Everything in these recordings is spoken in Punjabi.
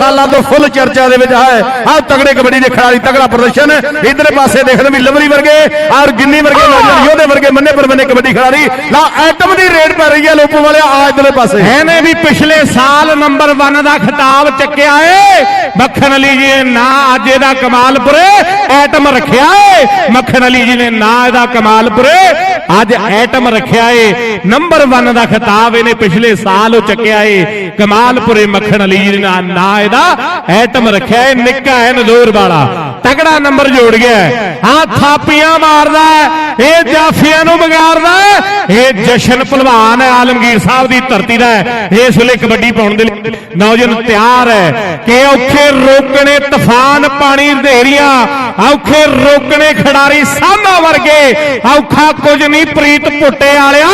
ਸਾਲਾਂ ਤੋਂ ਫੁੱਲ ਚਰਚਾ ਦੇ ਵਿੱਚ ਹੈ। ਆਹ ਤਗੜੇ ਕਬੱਡੀ ਦੇ ਖਿਡਾਰੀ ਤਗੜਾ ਪ੍ਰਦਰਸ਼ਨ। ਇਧਰਲੇ ਪਾਸੇ ਦੇਖਣ ਵੀ ਲਵਲੀ ਵਰਗੇ ਔਰ ਗਿੰਨੀ ਵਰਗੇ ਨੌਜਵਾਨ ਯੋਧੇ ਵਰਗੇ ਮੰਨੇ ਪਰ ਮੰਨੇ ਕਬੱਡੀ ਖਿਡਾਰੀ। ਲਾ ਐਟਮ ਦੀ ਰੇਡ ਪੈ ਰਹੀ ਹੈ ਲੋਪੋ ਵਾਲਿਆ ਆ ਇਧਰਲੇ ਪਾਸੇ। ਇਹਨੇ ਵੀ ਪਿਛਲੇ ਸਾਲ ਨੰਬਰ 1 ਦਾ ਖਿਤਾਬ ਚੱਕਿਆ ਏ। ਮੱਖਣ ਅਲੀ ਜੀ ਨੇ ਨਾਂ ਅੱਜ ਇਹਦਾ ਕਮਾਲਪੁਰੇ ਐਟਮ ਰੱਖਿਆ ਏ। ਮੱਖਣ ਅਲੀ ਜੀ ਨੇ ਨਾਂ ਇਹਦਾ ਕਮਾਲਪੁਰੇ ਅੱਜ ਐਟਮ ਰੱਖਿਆ ਏ। ਨੰਬਰ 1 ਦਾ ਖਿਤਾਬ ਇਹਨੇ ਪਿਛਲੇ ਸਾਲ ਉਹ ਚੱਕਿਆ ਏ। ਕਮਾਲਪੁਰੇ ਮੱਖਣ ਅਲੀ ਜੀ ਨੇ ਨਾਂ- ਨਾਂ ਐਟਮ ਰੱਖਿਆ ਏ ਨਿੱਕਾ ਹੈ ਨਦੂਰ ਵਾਲਾ। ਤਗੜਾ ਨੰਬਰ ਜੋੜ ਗਿਆ ਹਾਂ। ਥਾਪੀਆਂ ਮਾਰਦਾ ਇਹ ਜਾਫੀਆਂ ਨੂੰ ਵਿਗਾੜਦਾ ਇਹ ਜਸ਼ਨ ਭਲਵਾਨ ਹੈ, ਆਲਮਗੀਰ ਸਾਹਿਬ ਦੀ ਧਰਤੀ ਦਾ ਹੈ। ਇਸ ਵੇਲੇ ਕਬੱਡੀ ਪਾਉਣ ਦੇ ਲਈ ਨੌਜਵਾਨ ਤਿਆਰ ਹੈ ਕਿ ਔਖੇ ਰੋਕਣੇ ਤੂਫਾਨ, ਪਾਣੀ ਢੇਰੀਆਂ ਔਖੇ ਰੋਕਣੇ ਖਿਡਾਰੀ ਸਾਹਮਣਾ ਵਰਗੇ, ਔਖਾ ਕੁਝ ਨਹੀਂ ਪ੍ਰੀਤ ਪੁੱਟੇ ਵਾਲਿਆ।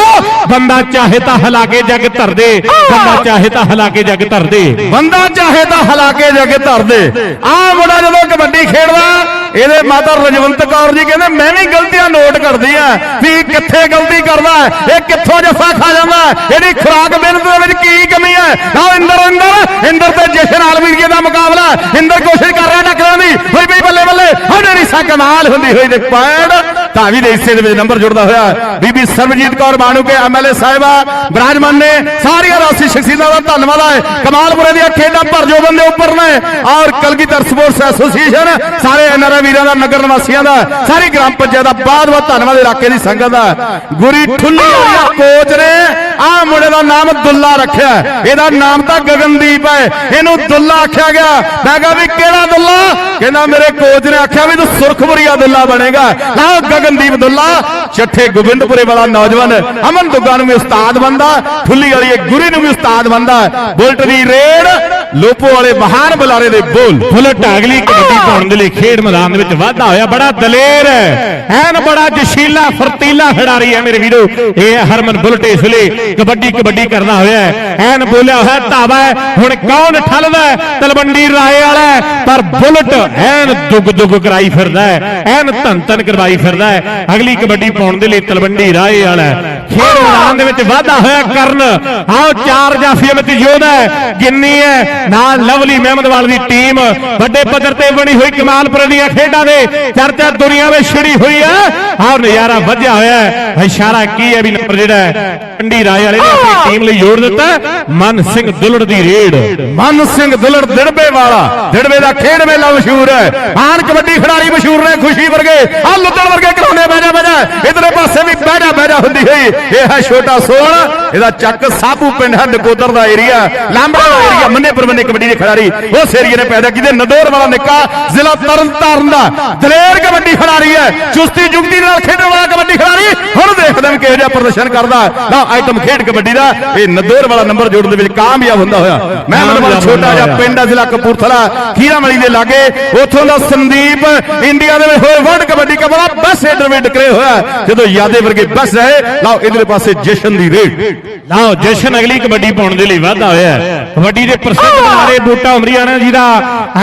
ਬੰਦਾ ਚਾਹੇ ਤਾਂ ਹਿਲਾ ਕੇ ਜੱਗ ਧਰ ਦੇ, ਬੰਦਾ ਚਾਹੇ ਤਾਂ ਹਿਲਾ ਕੇ ਜੱਗ ਧਰ ਦੇ। ਬੰਦਾ ਚਾਹੇ ਤਾਂ ਹਿਲਾ ਕੇ ਜਾ ਕੇ ਧਰ ਦੇ ਆਹ ਮੁੰਡਾ ਜਦੋਂ ਕਬੱਡੀ ਖੇਡਦਾ ਇਹਦੇ ਮਾਤਾ ਰਜਵੰਤ ਕੌਰ ਜੀ ਕਹਿੰਦੇ, ਮੈਂ ਵੀ ਗਲਤੀਆਂ ਨੋਟ ਕਰਦੀ ਆ ਵੀ ਕਿੱਥੇ ਗਲਤੀ ਕਰਦਾ ਇਹ ਕਿੱਥੋਂ ਜੱਫਾ ਖਾ ਜਾਂਦਾ ਇਹਦੀ ਖੁਰਾਕ ਮਿਹਨਤ ਦੇ ਵਿੱਚ ਕੀ ਕਮੀ ਹੈ? ਨਾ ਇੰਦਰ ਇੰਦਰ ਇੰਦਰ ਤੇ ਜਸ਼ਨ ਆਲਮੀਰ ਦਾ ਮੁਕਾਬਲਾ ਇੰਦਰ ਕੋਸ਼ਿਸ਼ ਕਰ ਰਿਹਾ ਟੱਕਰਾਂ ਦੀ ਹੋਈ ਬਈ ਬੱਲੇ ਬੱਲੇ ਉਹਨੇ ਰਿਸਾ ਕਮਾਲ ਹੁੰਦੀ ਹੋਈ ਦੇ ਪੈੜ ਧਾਵੀ ਦੇ ਹਿੱਸੇ ਦੇ ਵਿੱਚ ਨੰਬਰ ਜੁੜਦਾ ਹੋਇਆ ਬੀਬੀ ਸਰਬਜੀਤ ਕੌਰ ਬਾਣੂ ਕੇ ਐਮਐਲਏ ਸਾਹਿਬਾ ਬਰਾਜਮਨ ਨੇ ਸਾਰੀਆਂ ਰਾਸੀ ਸ਼ਖਸੀਅਤਾਂ ਦਾ ਧੰਨਵਾਦ ਹੈ ਕਮਾਲਪੁਰੇ ਦੀਆਂ ਖੇਡਾਂ ਭਰਜੋਬਨ ਦੇ ਉੱਪਰ ਨੇ। ਔਰ ਕਲਗੀਧਰ ਸਪੋਰਟਸ ਐਸੋਸੀਏਸ਼ਨ, ਸਾਰੇ ਐਨਆਰਆਈ ਵੀਰਾਂ ਦਾ ਨਗਰ ਨਿਵਾਸੀਆਂ ਦਾ, ਸਾਰੀ ਗ੍ਰਾਮ ਪੰਚਾਇਤ ਦਾ ਬਹੁਤ ਬਹੁਤ ਧੰਨਵਾਦ, ਇਲਾਕੇ ਦੀ ਸੰਗਤ ਦਾ। ਗੁਰੀ ਠੁੱਲੀ ਵਾਲਾ ਕੋਚ ਨੇ ਆਹ ਮੁੰਡੇ ਦਾ ਨਾਮ ਦੁੱਲਾ ਰੱਖਿਆ ਇਹਦਾ ਨਾਮ ਤਾਂ ਗਗਨਦੀਪ ਹੈ। ਇਹਨੂੰ ਦੁੱਲਾ ਆਖਿਆ ਗਿਆ। ਮੈਂ ਕਿਹਾ ਵੀ ਕਿਹੜਾ ਦੁੱਲਾ? ਕਹਿੰਦਾ ਮੇਰੇ ਕੋਚ ਨੇ ਆਖਿਆ ਵੀ ਤੂੰ ਸੁਰਖਪੁਰੀਆ ਦੁੱਲਾ ਬਣੇਗਾ। ਆਹ ਗਗਨਦੀਪ ਦੁੱਲਾ, ਚੱਠੇ ਗੋਬਿੰਦਪੁਰੇ ਵਾਲਾ ਨੌਜਵਾਨ। ਅਮਨ ਦੁੱਗਾ ਨੂੰ ਵੀ ਉਸਤਾਦ ਬੰਦਾ ਫੁੱਲੀ ਵਾਲੀ ਇਹ ਗੁਰੀ ਨੂੰ ਵੀ ਉਸਤਾਦ ਬੰਦਾ ਬੁਲਟ ਦੀ ਰੇਡ, ਲੋਪੋ ਵਾਲੇ ਮਹਾਨ ਬੁਲਾਰੇ ਦੇ ਬੋਲ। ਬੁਲਟ ਅਗਲੀ ਕਬੱਡੀ ਪਾਉਣ ਦੇ ਲਈ ਖੇਡ ਮੈਦਾਨ ਦੇ ਵਿੱਚ ਵਾਧਾ ਹੋਇਆ। ਬੜਾ ਦਲੇਰ ਹੈ। ਐਨ ਬੜਾ ਜਸ਼ੀਲਾ, ਫਰਤੀਲਾ ਖਿਡਾਰੀ ਹੈ ਮੇਰੇ ਵੀਰੋ। ਇਹ ਹਰਮਨ ਬੁਲਟ ਇਸ ਵੇਲੇ। ਕਬੱਡੀ ਕਬੱਡੀ ਕਰਦਾ ਹੋਇਆ ਐਨ ਬੋਲਿਆ ਹੋਇਆ ਧਾਵਾ ਹੁਣ ਕੌਣ ਠੱਲਦਾ ਤਲਵੰਡੀ ਰਾਏ ਵਾਲਾ ਪਰ ਬੁਲਟ ਐਨ ਦੁੱਗ ਦੁੱਗ ਕਰਾਈ ਫਿਰਦਾ ਹੈ। ਐਨ ਧੰਨ ਧੰਨ ਕਰਵਾਈ ਫਿਰਦਾ ਹੈ। ਅਗਲੀ ਕਬੱਡੀ ਪਾਉਣ ਦੇ ਲਈ ਤਲਵੰਡੀ ਰਾਏ ਵਾਲਾ ਖੇਡ ਮੈਦਾਨ ਦੇ ਵਿੱਚ ਵਾਧਾ ਹੋਇਆ ਕਰਨ। ਆਓ ਚਾਰ ਜਾਫੀਆਂ ਵਿੱਚ ਯੋਧਾ ਹੈ ਗਿੰਨੀ ਹੈ ਨਾਲ ਲਵਲੀ ਮਹਿਮਦਵਾਲ ਦੀ ਟੀਮ। ਵੱਡੇ ਪੱਧਰ ਤੇ ਬਣੀ ਹੋਈ ਕਮਾਲਪੁਰ ਦੀਆਂ ਖੇਡਾਂ ਦੇ ਚਰਚਾ ਦੁਨੀਆ ਵਿੱਚ ਛਿੜੀ ਹੋਈ ਹੈ ਆਹ ਨਜ਼ਾਰਾ ਵੱਜਿਆ ਹੋਇਆ ਹੈ। ਇਸ਼ਾਰਾ ਕੀ ਹੈ ਵੀ ਨੰਬਰ ਜਿਹੜਾ ਹੈ? ਕੰਡੀ ਰਾਏ ਵਾਲੇ ਨੇ ਆਪਣੀ ਟੀਮ ਲਈ ਜੋੜ ਦਿੱਤਾ। ਮਨ ਸਿੰਘ ਦੁੱਲੜ ਦੀ ਰੇਡ। ਮਨ ਸਿੰਘ ਦੁਲੜ ਦਿੜਬੇ ਵਾਲਾ। ਦਿੜਬੇ ਦਾ ਖੇਡ ਮੇਲਾ ਮਸ਼ਹੂਰ ਹੈ। ਆਨ ਕਬੱਡੀ ਖਿਡਾਰੀ ਮਸ਼ਹੂਰ ਨੇ ਖੁਸ਼ੀ ਵਰਗੇ। ਆ ਲੁੱਟਣ ਵਰਗੇ ਕਰਾਉਂਦੇ ਬਹਿ ਜਾ ਬਹਿ ਜਾ। ਇਧਰੇ ਹੁੰਦੀ ਹੋਈ। ਇਹ ਹੈ ਛੋਟਾ ਸੋਹਣ। ਇਹਦਾ ਚੱਕ ਸਾਬੂ ਪਿੰਡ ਹੈ ਨਕੋਦਰ ਦਾ ਏਰੀਆ ਲਾਂਬੜਾ ਦਾ ਏਰੀਆ ਮੰਨੇ ਪਰਮੰਨੇ ਕਬੱਡੀ ਦੇ ਖਿਡਾਰੀ। ਉਸ ਏਰੀਏ ਨੇ ਪੈਦਾ ਕੀਤੇ ਨਦੌਰ ਵਾਲਾ ਨਿੱਕਾ ਜ਼ਿਲ੍ਹਾ ਤਰਨਤਾਰਨ ਦਾ। ਦਲੇਰ ਕਬੱਡੀ ਖਿਡਾਰੀ ਹੈ। ਚੁਸਤੀ ਜੁਗਤੀ ਨਾਲ ਖੇਡਣ ਵਾਲਾ ਕਬੱਡੀ ਖਿਡਾਰੀ ਹੁਣ ਦੇਖਦੇ ਹਾਂ ਕਿਹੋ ਜਿਹਾ ਪ੍ਰਦਰਸ਼ਨ ਕਰਦਾ। ਨਾ ਆਈਟਮ ਖੇਡ ਕਬੱਡੀ ਦਾ। ਇਹ ਨਦੌਰ ਵਾਲਾ ਨੰਬਰ ਜੋੜਨ ਦੇ ਵਿੱਚ ਕਾਮਯਾਬ ਹੁੰਦਾ ਹੋਇਆ। ਮੈਂ ਮਤਲਬ ਛੋਟਾ ਜਿਹਾ ਪਿੰਡ ਆ ਜ਼ਿਲ੍ਹਾ ਕਪੂਰਥਲਾ। ਖੀਰਾਮਲੀ ਦੇ ਲਾਗੇ। ਉੱਥੋਂ ਦਾ ਸੰਦੀਪ ਇੰਡੀਆ ਦੇ ਵਿੱਚ ਹੋਏ ਵਰਲਡ ਕਬੱਡੀ ਕੱਪ ਦਾ ਬਸ ਏਡਰ ਵਿੱਚ ਟਕਰੇ ਹੋਇਆ। ਜਦੋਂ ਯਾਦੇ ਵਰਗੇ ਬਸ ਰਹੇ ਲਓ ਇਧਰਲੇ ਪਾਸੇ ਜਸ਼ਨ ਦੀ ਰੇਡ। ਲਓ ਜਸ਼ਨ ਅਗਲੀ ਕਬੱਡੀ ਪਾਉਣ ਦੇ ਲਈ ਵਾਧਾ ਹੋਇਆ ਹੈ। ਕਬੱਡੀ ਦੇ ਪ੍ਰਸਿੱਧ ਬੁਲਾਰੇ ਬੂਟਾ ਉਮਰੀਆਣਾ ਜੀ ਦਾ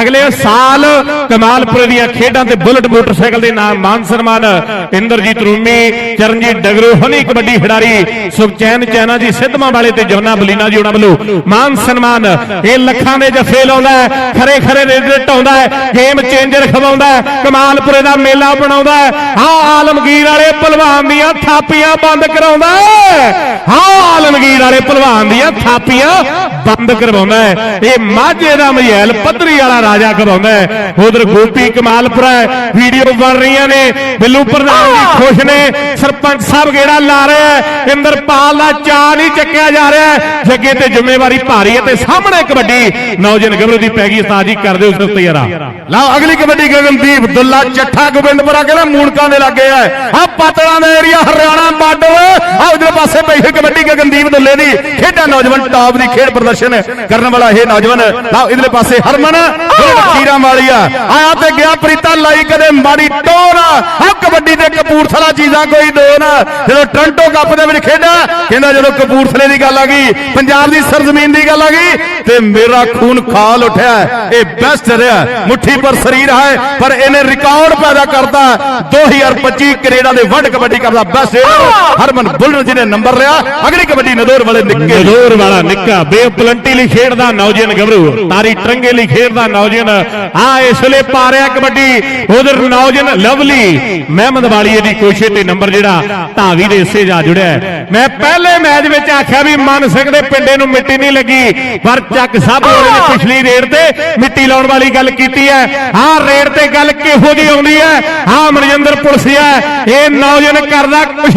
ਅਗਲੇ ਸਾਲ ਕਮਾਲਪੁਰ ਦੀਆਂ ਖੇਡਾਂ ਤੇ ਬੁਲਟ ਮੋਟਰਸਾਈਕਲ ਦੇ ਨਾਮ ਮਾਨ ਸਨਮਾਨ। ਇੰਦਰਜੀਤ ਰੂਮੀ ਚਰਨਜੀਤ ਡਗਰੂ ਹਨੀ ਕਬੱਡੀ ਖਿਡਾਰੀ ਸੁਖਚੈਨ ਚੈਨਾ ਜੀ ਸਿੱਧਵਾਂ ਵਾਲੇ ਤੇ ਜਮਨਾ ਬਲੀਨਾ ਜੀ ਉਹਨਾਂ ਵੱਲੋਂ ਮਾਨ ਸਨਮਾਨ। ਇਹ ਲੱਖਾਂ ਦੇ ਜੱਫੇ ਲਾਉਂਦਾ ਹੈ ਖਰੇ ਖਰੇ ਰੇਡ ਢਾਉਂਦਾ ਹੈ ਗੇਮ ਚੇਂਜਰ ਖਵਾਉਂਦਾ ਹੈ ਕਮਾਲਪੁਰੇ ਦਾ ਮੇਲਾ ਬਣਾਉਂਦਾ ਹੈ। ਹਾਂ ਆਲਮਗੀਰ ਵਾਲੇ ਪਹਿਲਵਾਨ ਦੀਆਂ ਥਾਪੀਆਂ ਬੰਦ ਕਰਾਉਂਦਾ ਹਾਂ। ਆਲਮਗੀਰ ਵਾਲੇ ਪਹਿਲਵਾਨ ਦੀਆਂ ਥਾਪੀਆਂ ਬੰਦ ਕਰਵਾਉਂਦਾ ਹੈ। ਇਹ ਮਾਝੇ ਦਾ ਮਹਿਲ, ਪੱਧਰੀ ਵਾਲਾ ਰਾਜਾ ਕਰਵਾਉਂਦਾ ਹੈ। ਉਧਰ ਗੋਪੀ ਕਮਾਲਪੁਰਾ ਵੀਡੀਓ ਬਣ ਰਹੀਆਂ ਨੇ। ਬਿੱਲੂ ਪ੍ਰਧਾਨ ਜੀ ਖੁਸ਼ ਨੇ। ਸਰਪੰਚ ਸਾਹਿਬ ਗੇੜਾ ਲਾ ਰਿਹਾ ਹੈ। ਇੰਦਰਪਾਲ ਦਾ ਚਾਹ ਨਹੀਂ ਚੱਕਿਆ ਜਾ ਰਿਹਾ ਹੈ। ਜੱਗੇ ਤੇ ਜ਼ਿੰਮੇਵਾਰੀ ਭਾਰੀ ਹੈ ਤੇ ਸਾਹਮਣੇ ਕਬੱਡੀ ਨੌਜਵਾਨ ਗੱਭਰੂ ਦੀ ਪੈ ਗਈ। ਉਸਤਾਦ ਜੀ, ਕਰਦੇ ਉਸ ਤੇ ਯਾਰਾ। ਲਓ, ਅਗਲੀ ਕਬੱਡੀ ਗਗਨਦੀਪ ਦੁੱਲਾ, ਚੱਠਾ, ਗੋਬਿੰਦਪੁਰਾ ਕਹਿੰਦਾ ਮੂਣਕਾਂ ਦੇ ਲੱਗੇ ਆ ਆ ਪਾਤੜਾਂ ਦਾ ਏਰੀਆ ਹਰਿਆਣਾ ਬਾਰਡਰ ਆ ਉਧਰ ਪਾਸੇ ਹੋਈ ਕਬੱਡੀ ਗਗਨਦੀਪ ਦੁੱਲੇ ਦੀ। ਖੇਡਾਂ ਨੌਜਵਾਨ ਟਾਪ ਦੀ ਖੇਡ ਪ੍ਰਦਰਸ਼ਨ ਕਰਨ ਵਾਲਾ ਇਹ ਨੌਜਵਾਨ। ਲਓ ਇਧਰਲੇ ਪਾਸੇ ਹਰਮਨ ਖੀਰਾਂ ਵਾਲੀ ਆ। ਆਇਆ ਤੇ ਗਿਆ ਪ੍ਰੀਤਾ ਲਾਈ ਕਦੇ ਮਾੜੀ ਟੋਰ। ਆ ਕਬੱਡੀ ਤੇ ਕਪੂਰਥਲਾ ਚੀਜ਼ਾਂ ਕੋਈ ਦੋ ਨਾ। ਜਦੋਂ ਟ੍ਰਾਂਟੋ ਕੱਪ ਦੇ ਵਿੱਚ ਖੇਡਿਆ ਕਹਿੰਦਾ ਜਦੋਂ ਕਪੂਰਥਲੇ ਦੀ ਗੱਲ ਆ ਗਈ ਪੰਜਾਬ ਦੀ ਸਰਜ਼ਮੀਨ ਦੀ ਗੱਲ ਆ ਗਈ ਤੇ ਮੇਰਾ ਖੂਨ ਖਾਲ ਉੱਠਿਆ। ਇਹ ਬੈਸਟ ਰਿਹਾ। ਮੁੱਠੀ ਪਰ ਸਰੀਰ ਹੈ ਪਰ ਇਹਨੇ ਰਿਕਾਰਡ ਪੈਦਾ ਕਰਤਾ। 2025 ਕੈਨੇਡਾ ਦੇ ਵਰਲਡ ਕਬੱਡੀ ਕੱਪ ਦਾ ਬੈਸਟ ਹਰਮਨ ਬੁੱਲਰ ਜੀ ਨੇ ਨੰਬਰ ਲਿਆ। ਅਗਲੀ ਕਬੱਡੀ ਨਦੌਰ ਵਾਲੇ ਨਿੱਕੇ ਜ਼ੋਰ ਵਾਲਾ ਨਿੱਕਾ ਬੇਪਲੰਟੀ ਲਈ ਖੇਡਦਾ ਨੌਜਵਾਨ ਗੱਭਰੂ। ਤਾਰੀ ਟਰੰਗੇ ਲਈ ਖੇਡਦਾ ਨੌਜਵਾਨ। ਆ ਇਸ ਵੇਲੇ ਪਾ ਰਿਹਾ ਕਬੱਡੀ। ਉਧਰ ਨੌਜਵਾਨ ਲਵਲੀ, ਮਹਿਮਦ ਵਾਲੀਏ ਦੀ ਕੋਸ਼ਿਸ਼ ਤੇ ਨੰਬਰ ਜਿਹੜਾ ਧਾਵੀ ਦੇ ਹਿੱਸੇ ਜਾ ਜੁੜਿਆ ਮੈਂ ਪਹਿਲੇ ਮੈਚ ਵਿੱਚ ਆਖਿਆ ਵੀ ਮਨ ਸਿੰਘ ਦੇ ਪਿੰਡੇ ਨੂੰ ਮਿੱਟੀ ਨਹੀਂ ਲੱਗੀ, ਪਰ ਚੱਕ ਸਾਹਿਬ ਹੋਰਾਂ ਨੇ ਪਿਛਲੀ ਰੇਡ ਤੇ ਮਿੱਟੀ ਲਾਉਣ ਵਾਲੀ ਗੱਲ ਕੀਤੀ ਹੈ। ਆਹ ਰੇਡ ਤੇ ਗੱਲ ਕਿਹੋ ਜੀ ਆਉਂਦੀ ਹੈ? ਆਹ ਮਨਜਿੰਦਰ ਪੁਲਸੀਆ ਇਹ ਨੌਜਵਾਨ ਕਰਦਾ ਕੁਛ।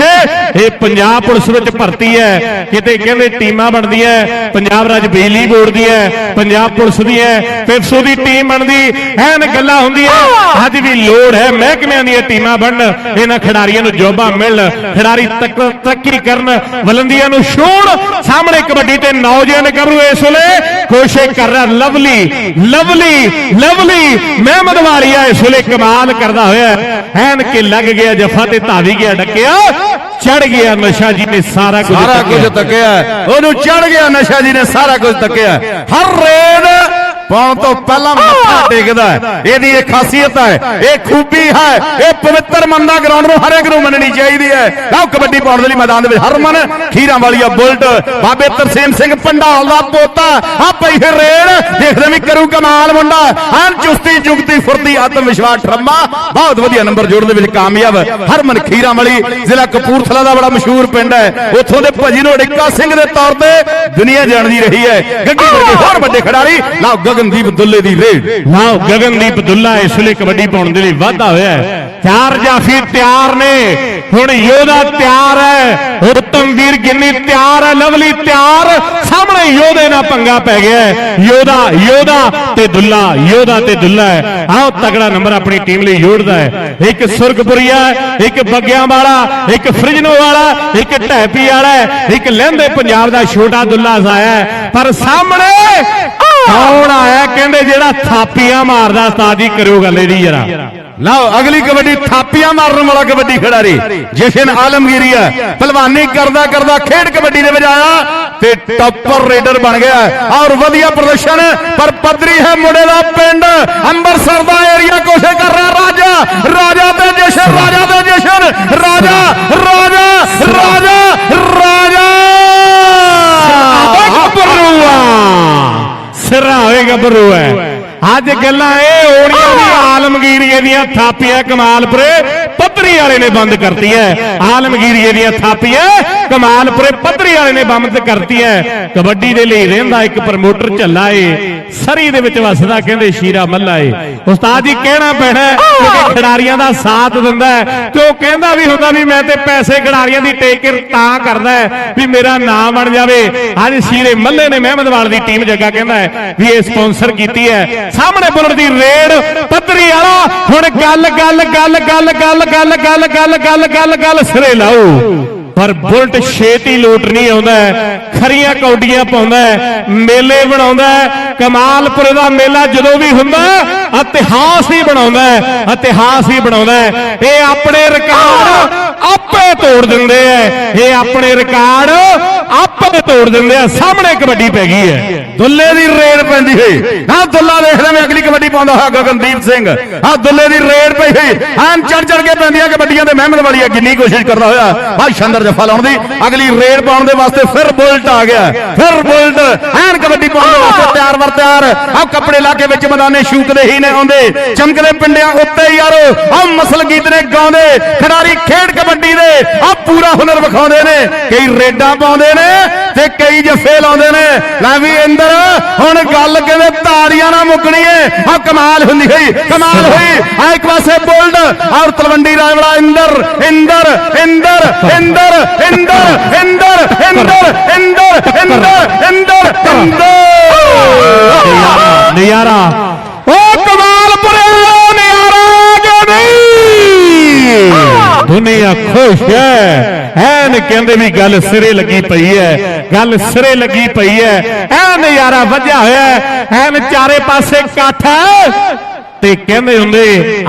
ਇਹ ਪੰਜਾਬ ਪੁਲਿਸ ਵਿੱਚ ਭਰਤੀ ਹੈ। ਕਿਤੇ ਕਹਿੰਦੇ ਟੀਮਾਂ ਬਣਦੀਆਂ ਪੰਜਾਬ ਰਾਜ ਬਿਜਲੀ ਬੋਰਡ ਦੀ ਹੈ, ਪੰਜਾਬ ਪੁਲਿਸ ਦੀ ਹੈ ਪਿਪਸੂ ਦੀ ਟੀਮ ਬਣਦੀ, ਐਨ ਗੱਲਾਂ ਹੁੰਦੀਆਂ। ਅੱਜ ਵੀ ਲੋੜ ਹੈ ਮਹਿਕਮਿਆਂ ਦੀਆਂ ਟੀਮਾਂ ਬਣਨ, ਇਹਨਾਂ ਖਿਡਾਰੀਆਂ ਨੂੰ ਜੋਬਾਂ ਮਿਲਣ, ਖਿਡਾਰੀ ਤਰੱਕੀ ਕਰਨ ਬਲੰਦੀਆਂ ਨੂੰ ਛੂਣ ਸਾਹਮਣੇ ਕਬੱਡੀ ਤੇ ਨੌਜਵਾਨ ਗੱਭਰੂ ਇਸ ਵੇਲੇ। ਕੋਸ਼ਿਸ਼ ਕਰ ਰਿਹਾ lovely lovely lovely, Mehmad Walia ਇਸ ਵੇਲੇ ਕਮਾਲ ਕਰਦਾ ਹੋਇਆ। ਐਨ ਕਿ ਲੱਗ ਗਿਆ, ਜਫਾ ਤੇ ਧਾਵੀ ਗਿਆ, ਡੱਕਿਆ। ਚੜ ਗਿਆ ਨਸ਼ਾ ਜੀ ਨੇ ਸਾਰਾ ਕੁਝ ਸਾਰਾ। ਕੁਝ ਤੱਕਿਆ ਉਹਨੂੰ ਚੜ ਗਿਆ ਨਸ਼ਾ ਜੀ ਨੇ ਸਾਰਾ ਕੁਝ ਤੱਕਿਆ ਹਰ ਰੇਡ ਪਾਉਣ ਤੋਂ ਪਹਿਲਾਂ ਮੱਥਾ ਟੇਕਦਾ ਹੈ। ਇਹਦੀ ਇਹ ਖਾਸੀਅਤ ਹੈ। ਇਹ ਖੂਬੀ ਹੈ। ਇਹ ਪਵਿੱਤਰ ਮੰਨਦਾ ਗਰਾਊਂਡ ਨੂੰ ਹਰੇਕ ਨੂੰ ਮੰਨਣੀ ਚਾਹੀਦੀ ਹੈ। ਲਓ ਕਬੱਡੀ ਪਾਉਣ ਦੇ ਲਈ ਮੈਦਾਨ ਦੇ ਵਿੱਚ ਹਰਮਨ ਖੀਰਾਂ ਵਾਲੀਆ ਬੁਲਟ ਬਾਬੇ ਤਰਸੇਮ ਸਿੰਘ ਪੰਡਾਲ ਦਾ ਪੋਤਾ। ਆ ਪਈ ਹੈ ਰੇਡ ਦੇਖਦੇ ਵੀ ਕਰੂ ਕਮਾਲ ਮੁੰਡਾ। ਐਨ ਚੁਸਤੀ ਜੁਗਤੀ ਫੁਰਤੀ ਆਤਮ ਵਿਸ਼ਵਾਸ ਠਰਮਾ। ਬਹੁਤ ਵਧੀਆ ਨੰਬਰ ਜੋੜਨ ਦੇ ਵਿੱਚ ਕਾਮਯਾਬ ਹਰਮਨ ਖੀਰਾਂ ਵਾਲੀ ਜ਼ਿਲ੍ਹਾ ਕਪੂਰਥਲਾ ਦਾ ਬੜਾ ਮਸ਼ਹੂਰ ਪਿੰਡ ਹੈ। ਉੱਥੋਂ ਦੇ ਭਜੀ ਨੂੰ ਅੜਿੱਕਾ ਸਿੰਘ ਦੇ ਤੌਰ ਤੇ ਦੁਨੀਆ ਜਾਣਦੀ ਰਹੀ ਹੈ। ਗੱਗੀ ਵਰਗੇ ਹੋਰ ਵੱਡੇ ਖਿਡਾਰੀ। ਲਓ ਗਗਨਦੀਪ ਦੁੱਲੇ ਦੀ ਰੇਡ। ਲਓ ਗਗਨਦੀਪ ਦੁੱਲਾ ਇਸ ਵੇਲੇ ਕਬੱਡੀ ਪਾਉਣ ਦੇ ਲਈ ਵਾਧਾ ਹੋਇਆ ਹੈ। ਚਾਰ ਜਾਫੀ ਤਿਆਰ ਨੇ। ਹੁਣ ਯੋਧਾ ਤਿਆਰ ਹੈ। ਉੱਤਮ ਗਿੰਨੀ ਤਿਆਰ ਹੈ। ਲਵਲੀ ਤਿਆਰ। ਸਾਹਮਣੇ ਯੋਧੇ ਨਾਲ ਪੰਗਾ ਪੈ ਗਿਆ ਯੋਧਾ ਯੋਧਾ ਤੇ ਦੁੱਲਾ, ਯੋਧਾ ਤੇ ਦੁੱਲਾ ਹੈ। ਆਹ ਤਗੜਾ ਨੰਬਰ ਆਪਣੀ ਟੀਮ ਲਈ ਜੋੜਦਾ ਹੈ। ਇੱਕ ਸੁਰਗਪੁਰੀਆ, ਇੱਕ ਬੱਗਿਆਂ ਵਾਲਾ ਇੱਕ ਫ੍ਰਿਜਨੋ ਵਾਲਾ ਇੱਕ ਢੈਪੀ ਵਾਲਾ ਇੱਕ ਲਹਿੰਦੇ ਪੰਜਾਬ ਦਾ ਛੋਟਾ ਦੁੱਲਾ ਸਾਇਆ ਪਰ ਸਾਹਮਣੇ ਕੌਣ ਆਇਆ? ਕਹਿੰਦੇ ਜਿਹੜਾ ਥਾਪੀਆਂ ਮਾਰਦਾ ਉਸਤਾਦ ਜੀ ਕਰਿਓ ਗੱਲ ਇਹਦੀ ਜਰਾ। ਲਓ, ਅਗਲੀ ਕਬੱਡੀ ਥਾਪੀਆਂ ਮਾਰਨ ਵਾਲਾ ਕਬੱਡੀ ਖਿਡਾਰੀ ਜਸ਼ਨ ਆਲਮਗੀਰੀ ਪਹਿਲਵਾਨੀ ਕਰਦਾ ਕਰਦਾ ਖੇਡ ਕਬੱਡੀ ਦੇ ਵਿੱਚ ਆਇਆ ਤੇ ਟੱਪਰ ਰੇਡਰ ਬਣ ਗਿਆ। ਔਰ ਵਧੀਆ ਪ੍ਰਦਰਸ਼ਨ, ਪਰ ਪੱਧਰੀ ਹੈ ਮੁੰਡੇ ਦਾ ਪਿੰਡ। ਅੰਮ੍ਰਿਤਸਰ ਦਾ ਏਰੀਆ ਕੋਸ਼ਿਸ਼ ਕਰ ਰਿਹਾ ਰਾਜਾ। ਰਾਜਾ ਤੇ ਜਸ਼ਨ, ਰਾਜਾ ਤੇ ਜਸ਼ਨ। ਰਾਜਾ ਰਾਜਾ ਰਾਜਾ ਰਾਜਾ ਗੱਭਰੂਆ ਸਿਰਾ ਹੋਏ ਗੱਭਰੂ ਹੈ। ਅੱਜ ਗੱਲਾਂ ਇਹ ਹੋਣੀਆਂ ਵੀ ਆਲਮਗੀਰੀਏ ਦੀਆਂ ਥਾਪੀਆਂ ਕਮਾਲਪੁਰੇ। ਪੱਧਰੀ ਵਾਲੇ ਨੇ ਬੰਦ ਕਰਤੀ ਹੈ। ਆਲਮਗੀਰੀਏ ਦੀਆਂ ਥਾਪੀਆਂ ਕਮਾਲਪੁਰੇ ਪੱਧਰੀ ਵਾਲੇ ਨੇ ਬੰਦ ਕਰਤੀ ਹੈ। ਕਬੱਡੀ ਦੇ ਲਈ ਰਹਿੰਦਾ ਇੱਕ ਪ੍ਰਮੋਟਰ ਝੱਲਾ ਏ। ਸਰੀ ਦੇ ਵਿੱਚ ਵਸਦਾ ਕਹਿੰਦੇ ਸ਼ੀਰਾ ਮੱਲਾ ਏ। ਉਸਤਾਦ ਜੀ ਕਹਿਣਾ ਪੈਣਾ ਹੈ, ਖਿਡਾਰੀਆਂ ਦਾ ਸਾਥ ਦਿੰਦਾ ਤੇ ਉਹ ਕਹਿੰਦਾ ਵੀ ਹੁੰਦਾ ਵੀ ਮੈਂ ਤੇ ਪੈਸੇ ਖਿਡਾਰੀਆਂ ਦੀ ਟੇਕ ਕੇ ਤਾਂ ਕਰਦਾ ਵੀ ਮੇਰਾ ਨਾਮ ਬਣ ਜਾਵੇ। ਅੱਜ ਸ਼ੀਰੇ ਮੱਲੇ ਨੇ ਮਹਿਮਦਵਾਲ ਦੀ ਟੀਮ ਜੱਗਾ ਕਹਿੰਦਾ ਵੀ ਇਹ ਸਪਾਂਸਰ ਕੀਤੀ ਹੈ। ਸਾਹਮਣੇ ਬੁਲਟ ਦੀ ਰੇਡ ਪੱਧਰੀ ਵਾਲਾ। ਹੁਣ ਗੱਲ ਗੱਲ ਗੱਲ ਗੱਲ ਗੱਲ ਗੱਲ ਗੱਲ ਗੱਲ ਗੱਲ ਗੱਲ ਗੱਲ ਸਿਰੇ ਲਾਓ। ਪਰ ਬੁਲਟ ਛੇਤੀ ਲੋਟ ਨਹੀਂ ਆਉਂਦਾ ਖਰੀਆਂ ਕੌਡੀਆਂ ਪਾਉਂਦਾ ਮੇਲੇ ਬਣਾਉਂਦਾ ਕਮਾਲਪੁਰ ਦਾ ਮੇਲਾ ਜਦੋਂ ਵੀ ਹੁੰਦਾ ਇਤਿਹਾਸ ਹੀ ਬਣਾਉਂਦਾ ਇਤਿਹਾਸ ਹੀ ਬਣਾਉਂਦਾ ਇਹ ਆਪਣੇ ਰਿਕਾਰਡ ਆਪੇ ਤੋੜ ਦਿੰਦੇ ਐ ਇਹ ਆਪਣੇ ਰਿਕਾਰਡ ਆਪੇ ਤੋੜ ਦਿੰਦੇ ਆ, ਸਾਹਮਣੇ ਕਬੱਡੀ ਪੈ ਗਈ ਹੈ। ਦੁੱਲੇ ਦੀ ਰੇਡ ਪੈਂਦੀ ਹੋਈ। ਹਾਂ ਦੁੱਲਾ ਦੇਖਦਾ ਮੈਂ ਅਗਲੀ ਕਬੱਡੀ ਪਾਉਂਦਾ ਹੋਇਆ ਗਗਨਦੀਪ ਸਿੰਘ। ਹਾਂ ਦੁੱਲੇ ਦੀ ਰੇਡ ਪਈ ਹੋਈ। ਐਨ ਚੜ ਚੜ ਕੇ ਪੈਂਦੀਆਂ ਕਬੱਡੀਆਂ ਤੇ ਮਹਿਮਦ ਵਾਲੀ ਕਿੰਨੀ ਕੋਸ਼ਿਸ਼ ਕਰਦਾ ਹੋਇਆ ਹਾਂ ਸ਼ਾਨਦਾਰ ਜਫਾ ਲਾਉਣ ਦੀ। ਅਗਲੀ ਰੇਡ ਪਾਉਣ ਦੇ ਵਾਸਤੇ ਫਿਰ ਬੁਲਟ ਆ ਗਿਆ। ਫਿਰ ਬੁਲਟ, ਐਨ ਕਬੱਡੀ ਪਾਉਣ ਦੇ ਵਾਸਤੇ ਤਿਆਰ ਵਰ ਤਿਆਰ। ਆ ਕੱਪੜੇ ਲਾ ਕੇ ਵਿੱਚ ਮੈਦਾਨੇ ਸ਼ੂਕਦੇ ਹੀ ਨੇ ਆਉਂਦੇ। ਚਮਕਦੇ ਪਿੰਡਿਆਂ ਉੱਤੇ ਯਾਰੋ ਆ ਮਸਲ ਗੀਤ ਨੇ ਗਾਉਂਦੇ। ਖਿਡਾਰੀ ਖੇਡ ਕਬੱਡੀ ਦੇ ਆ ਪੂਰਾ ਹੁਨਰ ਵਿਖਾਉਂਦੇ ਨੇ। ਕਈ ਰੇਡਾਂ ਪਾਉਂਦੇ ਨੇ ਤੇ ਕਈ ਜੱਫੇ ਲਾਉਂਦੇ ਨੇ ਲੈ ਵੀ ਇੰਦਰ ਹੁਣ ਗੱਲ ਕਹਿੰਦੇ ਤਾੜੀਆਂ ਨਾ ਮੁੱਕਣੀ ਏ ਆ ਕਮਾਲ ਹੁੰਦੀ ਹੋਈ ਕਮਾਲ ਹੋਈ ਆ ਇੱਕ ਪਾਸੇ ਬੋਲਡ ਔਰ ਤਲਵੰਡੀ ਰਾਜਵਾੜਾ ਇੰਦਰ ਇੰਦਰ ਇੰਦਰ ਇੰਦਰ ਇੰਦਰ ਇੰਦਰ ਇੰਦਰ ਇੰਦਰ ਇੰਦਰ ਇੰਦਰ ਇੰਦਰ ਨਜ਼ਾਰਾ ਉਹ ਕਮਾਲਪੁਰੇ ਦੁਨੀਆ ਖੁਸ਼ ਹੈ ਐਨ ਕਹਿੰਦੇ ਵੀ ਗੱਲ ਸਿਰੇ ਲੱਗੀ ਪਈ ਹੈ ਗੱਲ ਸਿਰੇ ਲੱਗੀ ਪਈ ਹੈ ਐ ਨਜ਼ਾਰਾ ਵੱਜਿਆ ਹੋਇਆ ਐਨ ਚਾਰੇ ਪਾਸੇ ਇਕੱਠ ਤੇ ਕਹਿੰਦੇ ਹੁੰਦੇ